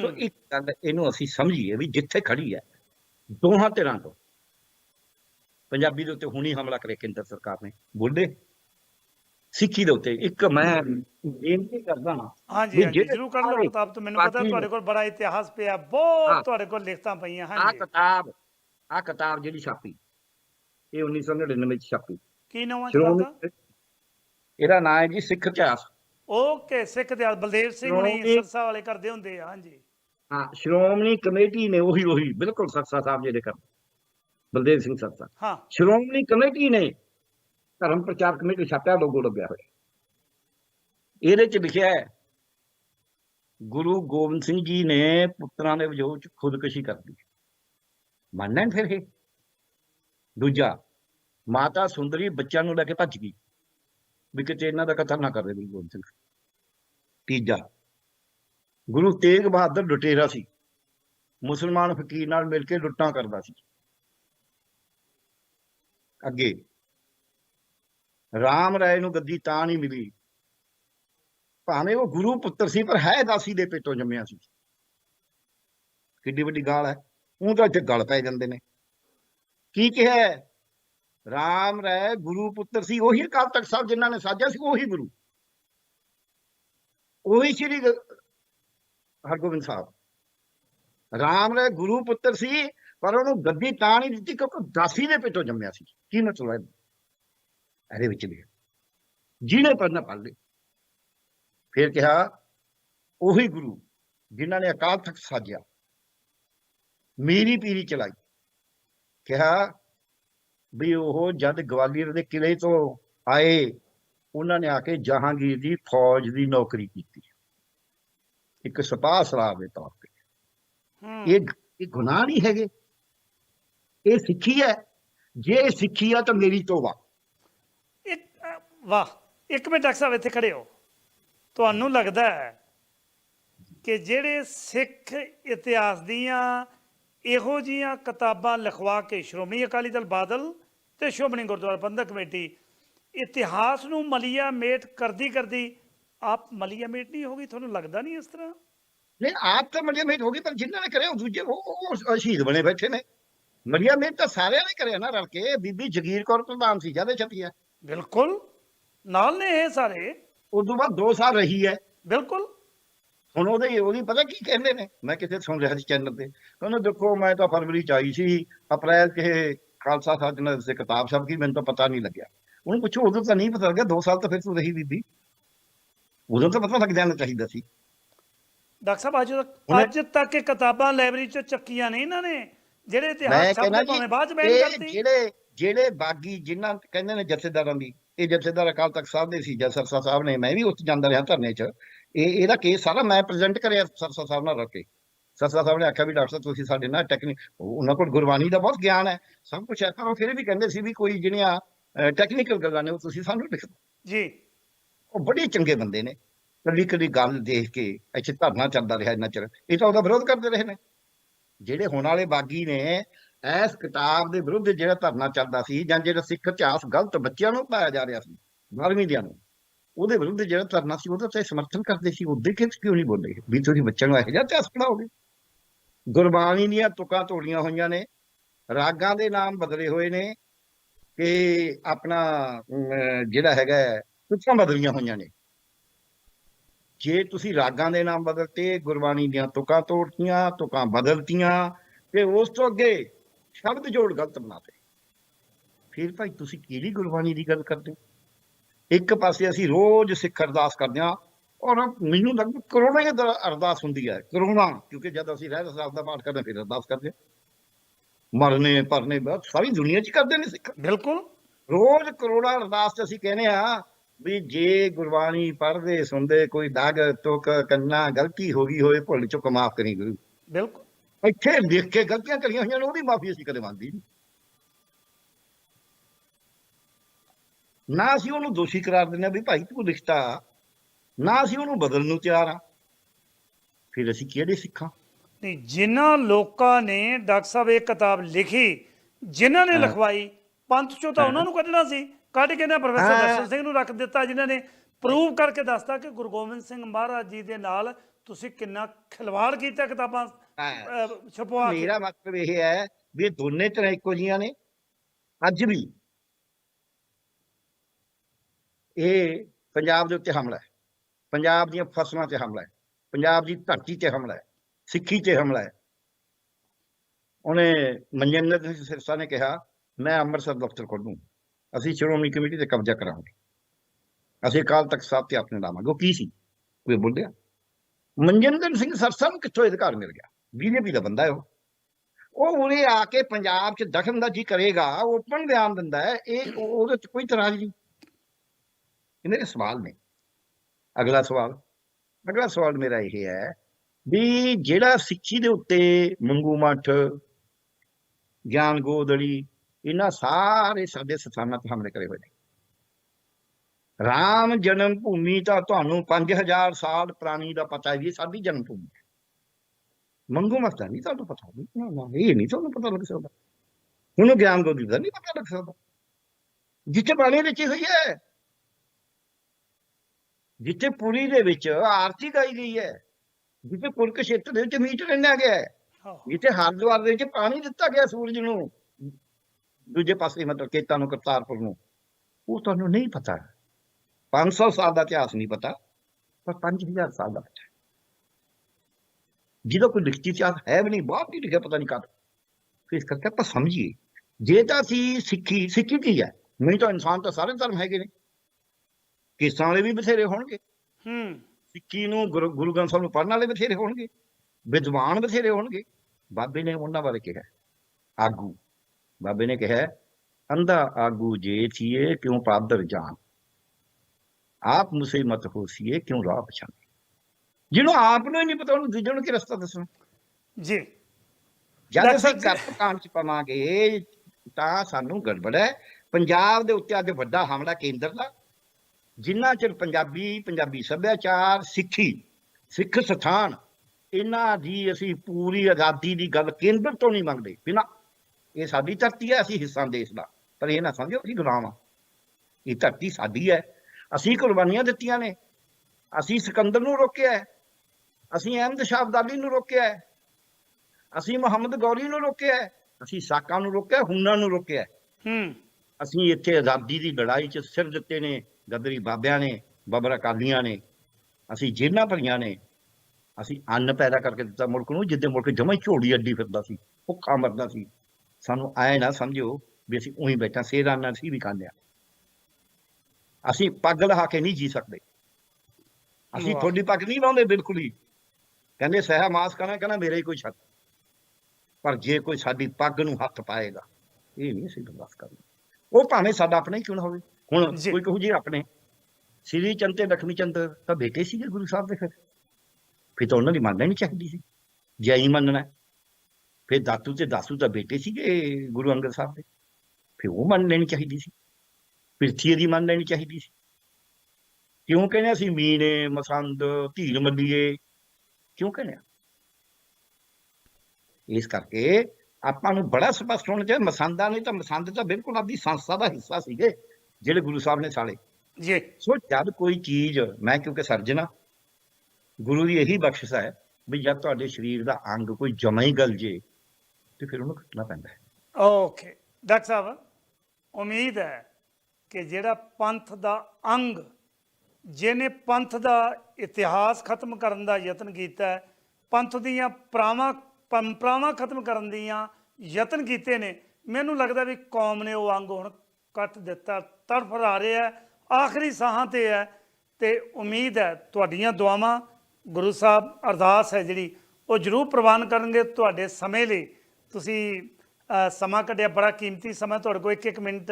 Speaker 2: ਸੋ
Speaker 1: ਹੂੰ
Speaker 2: ਇੱਕ ਗੱਲ ਇਹਨੂੰ ਅਸੀਂ ਸਮਝੀਏ ਵੀ ਜਿੱਥੇ ਖੜੀ ਹੈ ਦੋਹਾਂ ਧਿਰਾਂ ਤੋਂ ਪੰਜਾਬੀ ਦੇ ਉੱਤੇ ਹੁਣੀ ਹਮਲਾ ਕਰੇ ਕੇਂਦਰ ਸਰਕਾਰ ਨੇ। ਬੋਲੇ ਸਿੱਖੀ ਦੇ ਉੱਤੇ ਇੱਕ ਮੈਂ ਬੇਨਤੀ ਕਰਦਾ ਹਾਂ
Speaker 1: ਹਾਂਜੀ ਜਰੂਰ ਕਰ ਲਓ ਕਿਤਾਬ ਤੋਂ ਮੈਨੂੰ ਪਤਾ ਤੁਹਾਡੇ ਕੋਲ ਬੜਾ ਇਤਿਹਾਸ ਪਿਆ। ਬਹੁਤ ਤੁਹਾਡੇ ਕੋਲ ਲਿਖਤਾਂ ਪਈਆਂ
Speaker 2: ਆ
Speaker 1: ਹਾਂਜੀ।
Speaker 2: ਕਿਤਾਬ ਆ ਕਿਤਾਬ ਜਿਹੜੀ ਛਾਪੀ ਇਹ 1999 ਵਿੱਚ ਛਾਪੀ।
Speaker 1: ਕੀ ਨਾਮ ਹੈ ਕਿਤਾਬ ਦਾ?
Speaker 2: ਇਹਦਾ ਨਾਮ ਹੈ ਜੀ ਸਿੱਖ ਇਤਿਹਾਸ।
Speaker 1: ਓਕੇ ਸਿੱਖ ਇਤਿਹਾਸ ਬਲਦੇਵ ਸਿੰਘ ਹੁਣੀ
Speaker 2: ਸ਼੍ਰੋਮਣੀ-
Speaker 1: ਸਰਸਾ ਵਾਲੇ ਕਰਦੇ ਹੁੰਦੇ ਆ ਹਾਂਜੀ।
Speaker 2: ਹਾਂ ਸ਼੍ਰੋਮਣੀ ਕਮੇਟੀ ਨੇ ਉਹੀ ਉਹੀ ਬਿਲਕੁਲ ਸਰਸਾ ਸਾਹਿਬ ਜਿਹੜੇ ਕਰ ਬਲਦੇਵ ਸਿੰਘ ਸਰਸਾ।
Speaker 1: ਹਾਂ।
Speaker 2: ਸ਼੍ਰੋਮਣੀ ਕਮੇਟੀ ਨੇ ਧਰਮ ਪ੍ਰਚਾਰ ਕਮੇਟੀ ਛਾਪਿਆ ਲੋਗੋ ਲੱਗਿਆ ਹੋਇਆ। ਇਹਦੇ ਚ ਲਿਖਿਆ ਹੈ ਗੁਰੂ ਗੋਬਿੰਦ ਸਿੰਘ ਜੀ ਨੇ ਪੁੱਤਰਾਂ ਦੇ ਵਿਜੋਗ ਚ ਖੁਦਕੁਸ਼ੀ ਕਰ ਲਈ ਮੰਨਣਾ ਫਿਰ ਇਹ? ਦੂਜਾ ਮਾਤਾ ਸੁੰਦਰੀ ਬੱਚਿਆਂ ਨੂੰ ਲੈ ਕੇ ਭੱਜ ਗਈ। ਵੀ ਕਿਤੇ ਇਹਨਾਂ ਦਾ ਕਤਲ ਨਾ ਕਰ ਦੇ ਗੁਰੂ ਗੋਬਿੰਦ ਸਿੰਘ। ਤੀਜਾ ਗੁਰੂ ਤੇਗ ਬਹਾਦਰ ਲੁਟੇਰਾ ਸੀ। ਮੁਸਲਮਾਨ ਫਕੀਰ ਨਾਲ ਮਿਲ ਕੇ ਲੁੱਟਾਂ ਕਰਦਾ ਸੀ। ਅੱਗੇ। ਰਾਮ ਰਾਏ ਨੂੰ ਗੱਦੀ ਤਾਂ ਨਹੀਂ ਮਿਲੀ। ਭਾਵੇਂ ਉਹ ਗੁਰੂ ਪੁੱਤਰ ਸੀ, ਪਰ ਹੈ ਦਾਸੀ ਦੇ ਪੇਟੋਂ ਜੰਮਿਆ ਸੀ। ਕਿੱਡੀ ਵੱਡੀ ਗਾਲ ਹੈ। ਉਹ ਤਾਂ ਇੱਥੇ ਗਲ ਪੈ ਜਾਂਦੇ ਨੇ। ਕੀ ਕਿਹਾ ਰਾਮ ਰਾਏ ਗੁਰੂ ਪੁੱਤਰ ਸੀ, ਉਹੀ ਅਕਾਲ ਤਖਤ ਸਾਹਿਬ ਜਿਨ੍ਹਾਂ ਨੇ ਸਾਜਿਆ ਸੀ, ਉਹੀ ਗੁਰੂ। ਉਹੀ ਸ਼੍ਰੀ ਹਰਗੋਬਿੰਦ ਸਾਹਿਬ। ਰਾਮ ਰਾਏ ਗੁਰੂ ਪੁੱਤਰ ਸੀ ਪਰ ਉਹਨੂੰ ਗੱਦੀ ਤਾਂ ਨਹੀਂ ਦਿੱਤੀ ਕਿਉਂਕਿ ਦਾਸੀ ਦੇ ਪੇਟੋਂ ਜੰਮਿਆ ਸੀ। ਕੀ ਮਤਲਬ ਹੈ? ਇਹਦੇ ਵਿੱਚ ਵੀ ਜਿਹਨੇ ਪੜਨਾ ਪੜ ਲਈ ਫਿਰ ਕਿਹਾ ਉਹੀ ਗੁਰੂ ਜਿਨ੍ਹਾਂ ਨੇ ਅਕਾਲ ਤਖਤ ਸਾਜਿਆ ਮੇਰੀ ਪੀਰੀ ਚਲਾਈ। ਕਿਹਾ ਵੀ ਉਹ ਜਦ ਗਵਾਲੀਅਰ ਦੇ ਕਿਲੇ ਤੋਂ ਆਏ ਉਹਨਾਂ ਨੇ ਆ ਕੇ ਜਹਾਂਗੀਰ ਦੀ ਫੌਜ ਦੀ ਨੌਕਰੀ ਕੀਤੀ। ਇੱਕ ਸਿਪਾਹ ਸਲਾਰ ਦੇ ਤੌਰ ਤੇ।
Speaker 1: ਹੂੰ।
Speaker 2: ਇਹ ਇਹ ਗੁਨਾਹ ਨਹੀਂ ਹੈਗੇ। ਇਹ ਸਿੱਖੀ ਹੈ। ਜੇ ਇਹ ਸਿੱਖੀ ਆ ਤਾਂ ਮੇਰੀ ਤੋਬਾ
Speaker 1: ਇੱਕ ਵਾਹ। ਇੱਕ ਮਿੰਟ ਡਾਕਟਰ ਸਾਹਿਬ ਇੱਥੇ ਖੜੇ ਹੋ। ਤੁਹਾਨੂੰ ਲੱਗਦਾ ਹੈ ਕਿ ਜਿਹੜੇ ਸਿੱਖ ਇਤਿਹਾਸ ਦੀਆਂ ਇਹੋ ਜੀਆਂ ਕਿਤਾਬਾਂ ਲਿਖਵਾ ਕੇ ਸ਼੍ਰੋਮਣੀ ਅਕਾਲੀ ਦਲ ਬਾਦਲ ਤੇ ਸ਼੍ਰੋਮਣੀ ਗੁਰਦੁਆਰਾ ਪ੍ਰਬੰਧਕ ਕਮੇਟੀ ਇਤਿਹਾਸ ਨੂੰ ਮਲੀਆ ਮੇਟ ਕਰਦੀ ਕਰਦੀ ਆਪ ਮਲੀਆ ਮੇਟ ਨਹੀਂ ਹੋਗੀ ਤੁਹਾਨੂੰ ਲੱਗਦਾ ਨਹੀਂ ਇਸ ਤਰ੍ਹਾਂ?
Speaker 2: ਨਹੀਂ ਆਪ ਤਾਂ ਮਰੀਆ ਮੇਟ ਹੋ ਗਈ ਪਰ ਜਿਨ੍ਹਾਂ ਨੇ ਕਰਿਆ ਉਹ ਦੂਜੇ ਉਹ ਸ਼ਹੀਦ ਬਣੇ ਬੈਠੇ ਨੇ। ਮਰੀਆ ਮੇਟ ਤਾਂ ਸਾਰਿਆਂ ਨੇ ਕਰਿਆ ਨਾ ਰਲ ਕੇ। ਬੀਬੀ ਜਗੀਰ ਕੌਰ ਪ੍ਰਧਾਨ ਸੀ ਜਦੇ ਛਪੀਆ
Speaker 1: ਬਿਲਕੁਲ। ਨਾਲ ਨੇ ਇਹ ਸਾਰੇ।
Speaker 2: ਉਸ ਤੋਂ ਬਾਅਦ 2 ਸਾਲ ਰਹੀ ਹੈ।
Speaker 1: ਬਿਲਕੁਲ।
Speaker 2: ਹੁਣ ਉਹਦੇ ਉਹਦੀ ਪਤਾ ਕੀ ਕਹਿੰਦੇ ਨੇ? ਮੈਂ ਕਿਤੇ ਸੁਣ ਰਿਹਾ ਸੀ ਚੈਨਲ ਤੇ। ਕਹਿੰਦੇ ਦੇਖੋ ਮੈਂ ਤਾਂ ਫਰਵਰੀ ਚ ਆਈ ਸੀ। ਅਪ੍ਰੈਲ ਚ ਖਾਲਸਾ ਸਾਜਨਾ ਦੇ ਕਿਤਾਬ ਛਪ ਗਈ ਮੈਨੂੰ ਤਾਂ ਪਤਾ ਨਹੀਂ ਲੱਗਿਆ। ਉਹਨੂੰ ਪੁੱਛੋ ਉਦੋਂ ਤਾਂ ਨਹੀਂ ਪਤਾ ਲੱਗਿਆ 2 ਸਾਲ ਤਾਂ ਫਿਰ ਤੂੰ ਰਹੀ ਬੀਬੀ। ਉਦੋਂ ਤਾਂ ਪਤਾ ਲੱਗ ਜਾਣਾ ਚਾਹੀਦਾ ਸੀ।
Speaker 1: ਡਾਕਟਰ ਸਾਹਿਬ ਅੱਜ ਤੱਕ
Speaker 2: ਹੁਣੇ-
Speaker 1: ਅੱਜ ਤੱਕ ਇਹ ਕਿਤਾਬਾਂ ਲਾਇਬ੍ਰੇਰੀ ਚੋਂ ਚੱਕੀਆਂ ਨਹੀਂ ਇਹਨਾਂ ਨੇ। ਜਿਹੜੇ ਇਤਿਹਾਸ ਛਾਪੇ ਭਾਵੇਂ ਬਾਅਦ ਚ ਬੈਨ ਕਰਤੀ
Speaker 2: ਜਿਹੜੇ ਜਿਹੜੇ ਬਾਗੀ ਜਿਨ੍ਹਾਂ ਕਹਿੰਦੇ ਨੇ ਜਥੇਦਾਰਾਂ ਦੀ ਇਹ ਜਥੇਦਾਰ ਅਕਾਲ ਤਖਤ ਸਾਹਿਬ ਦੇ ਸੀ ਜਦ ਸਰਸਾ ਸਾਹਿਬ ਨੇ ਮੈਂ ਵੀ ਉੱਥੇ ਜਾਂਦਾ ਰਿਹਾ ਧਰਨੇ 'ਚ। ਇਹ ਇਹਦਾ ਕੇਸ ਸਾਰਾ ਮੈਂ ਪ੍ਰੈਜ਼ੈਂਟ ਕਰਿਆ ਸਰਸਾ ਸਾਹਿਬ ਨਾਲ ਰੱਖ ਕੇ। ਸਰਸਾ ਸਾਹਿਬ ਨੇ ਆਖਿਆ ਵੀ ਡਾਕਟਰ ਸਾਹਿਬ ਤੁਸੀਂ ਸਾਡੇ ਨਾਲ ਟੈਕਨੀਕ ਉਹਨਾਂ ਕੋਲ ਗੁਰਬਾਣੀ ਦਾ ਬਹੁਤ ਗਿਆਨ ਹੈ। ਸਭ ਕੁਝ ਹੈ ਪਰ ਉਹ ਫਿਰ ਵੀ ਕਹਿੰਦੇ ਸੀ ਵੀ ਕੋਈ ਜਿਹੜੀਆਂ ਟੈਕਨੀਕਲ ਗੱਲਾਂ ਨੇ ਉਹ ਤੁਸੀਂ ਸਾਨੂੰ ਲਿਖ ਦਿਓ।
Speaker 1: ਜੀ।
Speaker 2: ਉਹ ਬੜੇ ਚੰਗੇ ਬੰਦੇ ਨੇ। ਕੱਲੀ ਕੱਲੀ ਗੱਲ ਦੇਖ ਕੇ ਇੱਥੇ ਧਰਨਾ ਚੱਲਦਾ ਰਿਹਾ ਇੰਨਾ ਚਿਰ। ਇਹ ਤਾਂ ਉਹਦਾ ਵਿਰੋਧ ਕਰਦੇ ਰਹੇ ਨੇ। ਜਿਹੜੇ ਹੋਣ ਵਾਲੇ ਬਾਗੀ ਨੇ ਇਸ ਕਿਤਾਬ ਦੇ ਵਿਰੁੱਧ ਜਿਹੜਾ ਧਰਨਾ ਚੱਲਦਾ ਸੀ ਜਾਂ ਜਿਹੜਾ ਸਿੱਖ ਇਤਿਹਾਸ ਗਲਤ ਬੱਚਿਆਂ ਨੂੰ ਪਾਇਆ ਜਾ ਰਿਹਾ ਸੀ 12ਵੀਂ ਨੂੰ ਉਹਦੇ ਵਿਰੁੱਧ ਜਿਹੜਾ ਧਰਨਾ ਸੀ ਉਹਦਾ ਤੇ ਸਮਰਥਨ ਕਰਦੇ ਸੀ ਉਹਦੇ ਕਿ ਕਿਉਂ ਨਹੀਂ ਬੋਲੇ ਵੀ ਤੁਸੀਂ ਬੱਚਿਆਂ ਨੂੰ ਇਹੋ ਜਿਹਾ ਇਤਿਹਾਸ ਪੜਾਓਗੇ ਗੁਰਬਾਣੀ ਦੀਆਂ ਤੁਕਾਂ ਤੋੜੀਆਂ ਹੋਈਆਂ ਨੇ ਰਾਗਾਂ ਦੇ ਨਾਮ ਬਦਲੇ ਹੋਏ ਨੇ ਕਿ ਆਪਣਾ ਅਮ, ਜਿਹੜਾ ਹੈਗਾ ਹੈ, ਤੁਕਾਂ ਬਦਲੀਆਂ ਹੋਈਆਂ ਨੇ। ਜੇ ਤੁਸੀਂ ਰਾਗਾਂ ਦੇ ਨਾਮ ਬਦਲਤੇ ਗੁਰਬਾਣੀ ਦੀਆਂ ਤੁਕਾਂ ਤੋੜਤੀਆਂ ਤੁਕਾਂ ਬਦਲਤੀਆਂ ਤੇ ਉਸ ਤੋਂ ਅੱਗੇ ਸ਼ਬਦ ਜੋੜ ਗਲਤ ਬਣਾਤੇ ਫਿਰ ਭਾਈ ਤੁਸੀਂ ਕਿਹੜੀ ਗੁਰਬਾਣੀ ਦੀ ਗੱਲ ਕਰਦੇ ਹੋ? ਇੱਕ ਪਾਸੇ ਅਸੀਂ ਰੋਜ਼ ਸਿੱਖ ਅਰਦਾਸ ਕਰਦੇ ਹਾਂ ਔਰ ਮੈਨੂੰ ਲੱਗਦਾ ਕਰੋਨਾ ਹੀ ਅਰਦਾਸ ਹੁੰਦੀ ਹੈ ਕਰੋਨਾ ਕਿਉਂਕਿ ਜਦ ਅਸੀਂ ਰਹਿਤ ਸਾਹਿਬ ਦਾ ਪਾਠ ਕਰਦੇ ਫਿਰ ਅਰਦਾਸ ਕਰਦੇ। ਮਰਨੇ ਪਰਨੇ ਬਹੁਤ ਸਾਰੀ ਦੁਨੀਆ 'ਚ ਕਰਦੇ ਨੇ ਸਿੱਖ।
Speaker 1: ਬਿਲਕੁਲ।
Speaker 2: ਰੋਜ਼ ਕਰੋੜਾਂ ਅਰਦਾਸ ਚ ਅਸੀਂ ਕਹਿੰਦੇ ਆ ਵੀ ਜੇ ਗੁਰਬਾਣੀ ਪੜ੍ਹਦੇ ਸੁਣਦੇ ਕੋਈ ਦਾਗ ਤੁਕ ਕੰਨਾ ਗਲਤੀ ਹੋ ਗਈ ਹੋਵੇ ਭੁੱਲ ਚੁੱਕ ਮਾਫ ਕਰੀ ਗੁਰੂ।
Speaker 1: ਬਿਲਕੁਲ।
Speaker 2: ਇੱਥੇ ਲਿਖ ਕੇ ਗਲਤੀਆਂ ਕਰੀਆਂ ਹੋਈਆਂ ਨੇ ਉਹਦੀ ਮਾਫੀ ਅਸੀਂ ਕਦੇ ਮੰਗਦੀ ਨਹੀਂ। ਨਾ ਅਸੀਂ ਉਹਨੂੰ ਦੋਸ਼ੀ ਕਰਾਰ ਦਿੰਦੇ ਵੀ ਭਾਈ ਤੂੰ ਲਿਖਤਾ ਨਾ ਅਸੀਂ ਉਹਨੂੰ ਬਦਲਣ ਨੂੰ ਤਿਆਰ ਆ ਫਿਰ ਅਸੀਂ ਕਿਹੜੇ ਸਿੱਖਾਂ?
Speaker 1: ਨਹੀਂ ਜਿਨ੍ਹਾਂ ਲੋਕਾਂ ਨੇ ਡਾਕਟਰ ਸਾਹਿਬ ਇਹ ਕਿਤਾਬ ਲਿਖੀ ਜਿਨ੍ਹਾਂ ਨੇ। ਲਿਖਵਾਈ ਪੰਥ ਚੋਂ ਤਾਂ। ਉਹਨਾਂ ਨੂੰ ਕੱਢਣਾ ਸੀ। ਕੱਢ ਕੇ ਨਾ ਪ੍ਰੋਫੈਸਰ। ਦਰਸ਼ਨ ਸਿੰਘ ਨੂੰ ਰੱਖ ਦਿੱਤਾ ਜਿਨ੍ਹਾਂ ਨੇ ਪ੍ਰੂਵ ਕਰਕੇ ਦੱਸਤਾ ਕਿ ਗੁਰੂ ਗੋਬਿੰਦ ਸਿੰਘ ਮਹਾਰਾਜ ਜੀ ਦੇ ਨਾਲ ਤੁਸੀਂ ਕਿੰਨਾ ਖਿਲਵਾੜ ਕੀਤਾ ਕਿਤਾਬਾਂ ਛਪਵਾ ਕੇ।
Speaker 2: ਮੇਰਾ ਮਤਲਬ ਇਹ ਹੈ ਵੀ ਦੋਨੇ ਤਰ੍ਹਾਂ ਇੱਕੋ ਜੀਆਂ ਨੇ ਅੱਜ ਵੀ। ਇਹ ਪੰਜਾਬ ਦੇ ਉੱਤੇ ਹਮਲਾ ਹੈ। ਪੰਜਾਬ ਦੀਆਂ ਫਸਲਾਂ ਤੇ ਹਮਲਾ ਹੈ। ਪੰਜਾਬ ਦੀ ਧਰਤੀ ਤੇ ਹਮਲਾ ਹੈ। ਸਿੱਖੀ ਤੇ ਹਮਲਾ ਹੈ। ਉਹਨੇ ਮਨਜਿੰਦਰ ਸਿੰਘ ਸਿਰਸਾ ਨੇ ਕਿਹਾ ਮੈਂ ਅੰਮ੍ਰਿਤਸਰ ਦਫ਼ਤਰ ਖੋਲੂੰ ਅਸੀਂ ਸ਼੍ਰੋਮਣੀ ਕਮੇਟੀ ਤੇ ਕਬਜ਼ਾ ਕਰਾਂਗੇ। ਅਸੀਂ ਅਕਾਲ ਤਖਤ ਸਾਹਿਬ ਤੇ ਆਪਣੇ ਲਾਵਾਂਗੇ ਉਹ ਕੀ ਸੀ? ਕੋਈ ਬੋਲਿਆ ਮਨਜਿੰਦਰ ਸਿੰਘ ਸਰਸਾ ਨੂੰ ਕਿੱਥੋਂ ਅਧਿਕਾਰ ਮਿਲ ਗਿਆ? ਬੀਜੇਪੀ ਦਾ ਬੰਦਾ ਹੈ ਉਹ। ਉਹ ਉਰੇ ਆ ਕੇ ਪੰਜਾਬ 'ਚ ਦਖਲ ਅੰਦਾਜ਼ੀ ਕਰੇਗਾ ਓਪਨ ਬਿਆਨ ਦਿੰਦਾ ਹੈ, ਇਹ ਉਹਦੇ 'ਚ ਕੋਈ ਤਰਾਜ਼ ਨਹੀਂ। ਇਹ ਮੇਰੇ ਸਵਾਲ ਨੇ। ਅਗਲਾ ਸਵਾਲ। ਅਗਲਾ ਸਵਾਲ ਮੇਰਾ ਇਹ ਹੈ ਵੀ ਜਿਹੜਾ ਸਿੱਖੀ ਦੇ ਉੱਤੇ ਮੰਗੂ ਮੱਠ, ਗਿਆਨ ਗੋਦੜੀ ਇਹਨਾਂ ਸਾਰੇ ਸਾਡੇ ਸਥਾਨਾਂ ਤੇ ਹਮਲੇ ਕਰੇ ਹੋਏ ਨੇ। ਰਾਮ ਜਨਮ ਭੂਮੀ ਤਾਂ ਤੁਹਾਨੂੰ 5000 ਸਾਲ ਪੁਰਾਣੀ ਦਾ ਪਤਾ ਹੈ ਸਾਡੀ ਜਨਮ ਭੂਮੀ ਮੰਗੂ ਦਾ ਨਹੀਂ ਤੁਹਾਨੂੰ ਪਤਾ ਨਹੀਂ ਨਾ ਨਾ ਇਹ ਨਹੀਂ ਤੁਹਾਨੂੰ ਪਤਾ ਲੱਗ ਸਕਦਾ। ਹੁਣ ਗਿਆਨ ਗੋਦੜੀ ਦਾ ਨਹੀਂ ਪਤਾ ਲੱਗ ਸਕਦਾ। ਜਿੱਥੇ ਪਾਣੀ ਲਿਖੀ ਹੋਈ ਹੈ ਜਿੱਥੇ ਪੁਰੀ ਦੇ ਵਿੱਚ ਆਰਤੀ ਗਾਈ ਗਈ ਹੈ ਜਿੱਥੇ ਕੁਰਕਸ਼ੇਤਰ ਦੇ ਵਿੱਚ ਮੀਟ ਰੰਨਿਆ ਗਿਆ ਹੈ
Speaker 1: ਹਾਂ।
Speaker 2: ਜਿੱਥੇ ਹਰਿਦੁਆਰ ਦੇ ਵਿੱਚ ਪਾਣੀ ਦਿੱਤਾ ਗਿਆ ਸੂਰਜ ਨੂੰ ਦੂਜੇ ਪਾਸੇ ਮਤਲਬ ਕੇਤਾਂ ਨੂੰ ਕਰਤਾਰਪੁਰ ਨੂੰ। ਉਹ ਤੁਹਾਨੂੰ ਨਹੀਂ ਪਤਾ। 500 ਸਾਲ ਦਾ ਇਤਿਹਾਸ ਨਹੀਂ ਪਤਾ ਪਰ 5000 ਸਾਲ ਦਾ ਪਤਾ। ਜਿਹਦਾ ਕੋਈ ਲਿਖਤੀ ਇਤਿਹਾਸ ਹੈ ਵੀ ਨਹੀਂ ਬਾਪ ਲਿਖਿਆ ਪਤਾ ਨਹੀਂ ਕਦ ਫਿਰ ਇਸ ਕਰਕੇ ਆਪਾਂ ਸਮਝੀਏ। ਜੇ ਤਾਂ ਅਸੀਂ ਸਿੱਖੀ ਸਿੱਖੀ ਕੀ ਹੈ? ਨਹੀਂ ਤਾਂ ਇਨਸਾਨ ਤਾਂ ਸਾਰੇ ਧਰਮ ਹੈਗੇ ਨੇ। ਕਿਸਾਂ ਵਾਲੇ ਵੀ ਬਥੇਰੇ ਹੋਣਗੇ।
Speaker 1: ਹੂੰ।
Speaker 2: ਸਿੱਖੀ ਨੂੰ ਗੁਰੂ ਗੁਰੂ ਗ੍ਰੰਥ ਸਾਹਿਬ ਨੂੰ ਪੜ੍ਹਨ ਵਾਲੇ ਬਥੇਰੇ ਹੋਣਗੇ। ਵਿਦਵਾਨ ਬਥੇਰੇ ਹੋਣਗੇ। ਬਾਬੇ ਨੇ ਉਹਨਾਂ ਬਾਰੇ ਕਿਹਾ। ਆਗੂ। ਬਾਬੇ ਨੇ ਕਿਹਾ ਅੰਧਾ ਆਗੂ ਜੇ ਥੀਏ ਕਿਉਂ ਪਾਦਰ ਜਾਨ? ਆਪ ਮੁਸੇ ਮਤ ਹੋਸੀਏ ਕਿਉਂ ਰਾਹ ਪਛਾਣੇ ਜਿਹਨੂੰ ਆਪ ਨੂੰ ਹੀ ਨਹੀਂ ਪਤਾ ਉਹਨੂੰ ਦੂਜੇ ਨੂੰ ਕੀ ਰਸਤਾ ਦੱਸਣਾ?
Speaker 1: ਜੀ।
Speaker 2: ਜਦ ਅਸੀਂ ਕੱਪ ਕਾਂਡ ਚ ਪਾਵਾਂਗੇ ਤਾਂ ਸਾਨੂੰ ਗੜਬੜ ਹੈ। ਪੰਜਾਬ ਦੇ ਉੱਤੇ ਅੱਜ ਵੱਡਾ ਹਮਲਾ ਕੇਂਦਰ ਦਾ। ਜਿੰਨਾ ਚਿਰ ਪੰਜਾਬੀ ਪੰਜਾਬੀ ਸੱਭਿਆਚਾਰ ਸਿੱਖੀ ਸਿੱਖ ਸਥਾਨ ਇਹਨਾਂ ਦੀ ਅਸੀਂ ਪੂਰੀ ਆਜ਼ਾਦੀ ਦੀ ਗੱਲ ਕੇਂਦਰ ਤੋਂ ਨਹੀਂ ਮੰਗਦੇ ਬਿਨਾ ਇਹ ਸਾਡੀ ਧਰਤੀ ਹੈ ਅਸੀਂ ਹਿੱਸਾ ਦੇਸ਼ ਦਾ। ਪਰ ਇਹ ਨਾ ਸਮਝੋ ਅਸੀਂ ਗੁਲਾਮ ਆ ਇਹ ਧਰਤੀ ਸਾਡੀ ਹੈ। ਅਸੀਂ ਕੁਰਬਾਨੀਆਂ ਦਿੱਤੀਆਂ ਨੇ। ਅਸੀਂ ਸਿਕੰਦਰ ਨੂੰ ਰੋਕਿਆ ਹੈ। ਅਸੀਂ ਅਹਿਮਦ ਸ਼ਾਹ ਅਬਦਾਲੀ ਨੂੰ ਰੋਕਿਆ ਹੈ। ਅਸੀਂ ਮੁਹੰਮਦ ਗੌਰੀ ਨੂੰ ਰੋਕਿਆ ਹੈ। ਅਸੀਂ ਸਾਕਾਂ ਨੂੰ ਰੋਕਿਆ ਹੁਨਾਂ ਨੂੰ ਰੋਕਿਆ ਹੈ। ਅਸੀਂ ਇੱਥੇ ਆਜ਼ਾਦੀ ਦੀ ਲੜਾਈ 'ਚ ਸਿਰ ਦਿੱਤੇ ਨੇ ਗਦਰੀ ਬਾਬਿਆਂ ਨੇ ਬਾਬਰ ਅਕਾਲੀਆਂ ਨੇ। ਅਸੀਂ ਜੇਲ੍ਹਾਂ ਭਰੀਆਂ ਨੇ। ਅਸੀਂ ਅੰਨ ਪੈਦਾ ਕਰਕੇ ਦਿੱਤਾ ਮੁਲਕ ਨੂੰ ਜਿੱਦੇ ਮੁਲਕ ਜਮਾਂ ਝੋੜੀ ਅੱਡੀ ਫਿਰਦਾ ਸੀ ਭੁੱਖਾ ਮਰਦਾ ਸੀ। ਸਾਨੂੰ ਐ ਨਾ ਸਮਝੋ ਵੀ ਅਸੀਂ ਉਹੀ ਬੈਠਾ ਸੇਰਾਨਾ ਸੀ ਵੀ ਖਾਂਦੇ ਹਾਂ ਅਸੀਂ ਪੱਗ ਲਹਾ ਕੇ ਨਹੀਂ ਜੀ ਸਕਦੇ। ਅਸੀਂ। ਤੁਹਾਡੀ ਪੱਗ ਨਹੀਂ ਲਾਉਂਦੇ ਬਿਲਕੁਲ ਹੀ। ਕਹਿੰਦੇ ਸਹਿ ਮਾਸ ਕਰਨਾ ਕਹਿੰਦਾ ਮੇਰੇ ਹੀ ਕੋਈ ਛੱਤ ਪਰ ਜੇ ਕੋਈ ਸਾਡੀ ਪੱਗ ਨੂੰ ਹੱਥ ਪਾਏਗਾ ਇਹ ਨਹੀਂ ਅਸੀਂ ਬਰਦਾਸ਼ਤ ਕਰਨਾ। ਉਹ ਭਾਵੇਂ ਸਾਡਾ ਆਪਣਾ ਹੀ ਕਿਉਂ ਨਾ ਹੋਵੇ। ਹੁਣ। ਕੋਈ ਕਹੂ ਜੀ ਆਪਣੇ। ਸ੍ਰੀ ਚੰਦ ਤੇ ਲਖਮੀ ਚੰਦ ਤਾਂ ਬੇਟੇ ਸੀਗੇ ਗੁਰੂ ਸਾਹਿਬ ਦੇ ਫਿਰ। ਫਿਰ ਤਾਂ ਉਹਨਾਂ ਦੀ ਮੰਨਣਾ ਨਹੀਂ ਚਾਹੀਦੀ ਸੀ। ਜੇ ਹੀ ਮੰਨਣਾ। ਫਿਰ ਦਾਤੂ ਤੇ ਦਾਸੂ ਤਾਂ ਬੇਟੇ ਸੀਗੇ ਗੁਰੂ ਅੰਗਦ ਸਾਹਿਬ ਦੇ। ਫਿਰ ਉਹ ਮੰਨ ਲੈਣੀ ਚਾਹੀਦੀ ਸੀ। ਪਿਰਥੀ ਦੀ ਮੰਨ ਲੈਣੀ ਚਾਹੀਦੀ ਸੀ। ਕਿਉਂ ਕਹਿੰਦੇ ਅਸੀਂ ਮੀਨੇ ਮਸੰਦ ਧੀਰ ਮੱਲੀਏ ਕਿਉਂ ਕਹਿੰਦੇ? ਇਸ ਕਰਕੇ ਆਪਾਂ ਨੂੰ ਬੜਾ ਸਪਸ਼ਟ ਹੋਣਾ ਚਾਹੀਦਾ। ਮਸੰਦਾਂ ਨਹੀਂ ਤਾਂ ਮਸੰਦ ਤਾਂ ਬਿਲਕੁਲ ਆਪਦੀ ਸੰਸਥਾ ਦਾ ਹਿੱਸਾ ਸੀਗੇ ਜਿਹੜੇ ਗੁਰੂ ਸਾਹਿਬ ਨੇ ਸਾਲੇ।
Speaker 1: ਜੀ।
Speaker 2: ਸੋ ਜਦ ਕੋਈ ਚੀਜ਼ ਮੈਂ ਕਿਉਂਕਿ ਸਰਜਣਾ ਗੁਰੂ ਦੀ ਇਹੀ ਬਖਸ਼ਿਸ਼ ਹੈ ਵੀ ਜਦ ਤੁਹਾਡੇ ਸਰੀਰ ਦਾ ਅੰਗ ਕੋਈ ਜਮਾ ਹੀ ਗਲ ਜੇ ਤੇ ਫਿਰ ਉਹਨੂੰ ਕੱਟਣਾ ਪੈਂਦਾ ਹੈ।
Speaker 1: ਓਕੇ ਡਾਕਟਰ ਸਾਹਿਬ ਉਮੀਦ ਹੈ ਕਿ ਜਿਹੜਾ ਪੰਥ ਦਾ ਅੰਗ ਜਿਹਨੇ ਪੰਥ ਦਾ ਇਤਿਹਾਸ ਖਤਮ ਕਰਨ ਦਾ ਯਤਨ ਕੀਤਾ ਹੈ, ਪੰਥ ਦੀਆਂ ਪਰਾਵਾਂ ਪਰੰਪਰਾਵਾਂ ਖਤਮ ਕਰਨ ਦੀਆਂ ਯਤਨ ਕੀਤੇ ਨੇ ਮੈਨੂੰ ਲੱਗਦਾ ਵੀ ਕੌਮ ਨੇ ਉਹ ਅੰਗ ਹੁਣ ਕੱਟ ਦਿੱਤਾ ਤੜਫੜਾ ਰਿਹਾ ਹੈ, ਆਖਰੀ ਸਾਹਾਂ ਤੇ ਹੈ ਤੇ ਉਮੀਦ ਹੈ ਤੁਹਾਡੀਆਂ ਦੁਆਵਾਂ ਗੁਰੂ ਸਾਹਿਬ ਅਰਦਾਸ ਹੈ ਜਿਹੜੀ ਉਹ ਜ਼ਰੂਰ ਪ੍ਰਵਾਨ ਕਰਨਗੇ ਤੁਹਾਡੇ ਸਮੇਂ ਲਈ। ਤੁਸੀਂ ਸਮਾਂ ਕੱਢਿਆ ਬੜਾ ਕੀਮਤੀ ਸਮਾਂ ਤੁਹਾਡੇ ਕੋਲ ਇੱਕ ਇੱਕ ਮਿੰਟ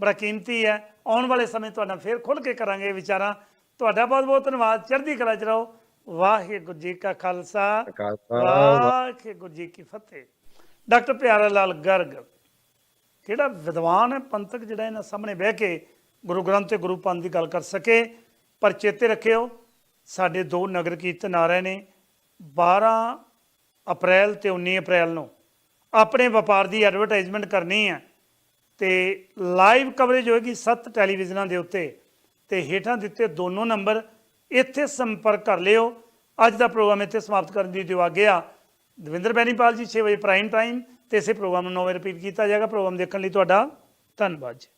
Speaker 1: ਬੜਾ ਕੀਮਤੀ ਹੈ। ਆਉਣ ਵਾਲੇ ਸਮੇਂ ਤੁਹਾਡਾ ਫੇਰ ਖੁੱਲ ਕੇ ਕਰਾਂਗੇ ਵਿਚਾਰਾਂ। ਤੁਹਾਡਾ ਬਹੁਤ ਬਹੁਤ ਧੰਨਵਾਦ। ਚੜ੍ਹਦੀ ਕਲਾ ਚ ਰਹੋ। ਵਾਹਿਗੁਰੂ ਜੀ ਕਾ ਖਾਲਸਾ। ਵਾਹਿਗੁਰੂ ਜੀ ਕੀ ਫਤਿਹ। ਡਾਕਟਰ ਪਿਆਰਾ ਲਾਲ ਗਰਗ ਕਿਹੜਾ ਵਿਦਵਾਨ ਹੈ ਪੰਥਕ ਜਿਹੜਾ ਇਹਨਾਂ ਸਾਹਮਣੇ ਬਹਿ ਕੇ ਗੁਰੂ ਗ੍ਰੰਥ ਤੇ ਗੁਰੂ ਪੰਥ ਦੀ ਗੱਲ ਕਰ ਸਕੇ। ਪਰ ਚੇਤੇ ਰੱਖਿਓ ਸਾਡੇ ਦੋ ਨਗਰ ਕੀਰਤਨ ਆ ਰਹੇ ਨੇ। 12 ਅਪ੍ਰੈਲ ਤੇ 19 ਅਪ੍ਰੈਲ ਨੂੰ। ਆਪਣੇ ਵਪਾਰ ਦੀ ਐਡਵਰਟਾਈਜ਼ਮੈਂਟ ਕਰਨੀ ਹੈ ਤੇ ਲਾਈਵ ਕਵਰੇਜ ਹੋਏਗੀ ਸੱਤ ਟੈਲੀਵਿਜ਼ਨਾਂ ਦੇ ਉੱਤੇ ਤੇ ਹੇਠਾਂ ਦਿੱਤੇ ਦੋਨੋਂ ਨੰਬਰ ਇੱਥੇ ਸੰਪਰਕ ਕਰ ਲਿਓ। ਅੱਜ ਦਾ ਪ੍ਰੋਗਰਾਮ ਇੱਥੇ ਸਮਾਪਤ ਕਰਨ ਦੀ ਦਿਓ ਗਿਆ ਦਵਿੰਦਰ ਬੈਨੀਪਾਲ ਜੀ 6 ਵਜੇ ਪ੍ਰਾਈਮ ਟਾਈਮ ਤੇ ਇਸੇ ਪ੍ਰੋਗਰਾਮ ਨੂੰ 9 ਵਜੇ ਰਿਪੀਟ ਕੀਤਾ ਜਾਏਗਾ। ਪ੍ਰੋਗਰਾਮ ਦੇਖਣ ਲਈ ਤੁਹਾਡਾ ਧੰਨਵਾਦ ਜੀ।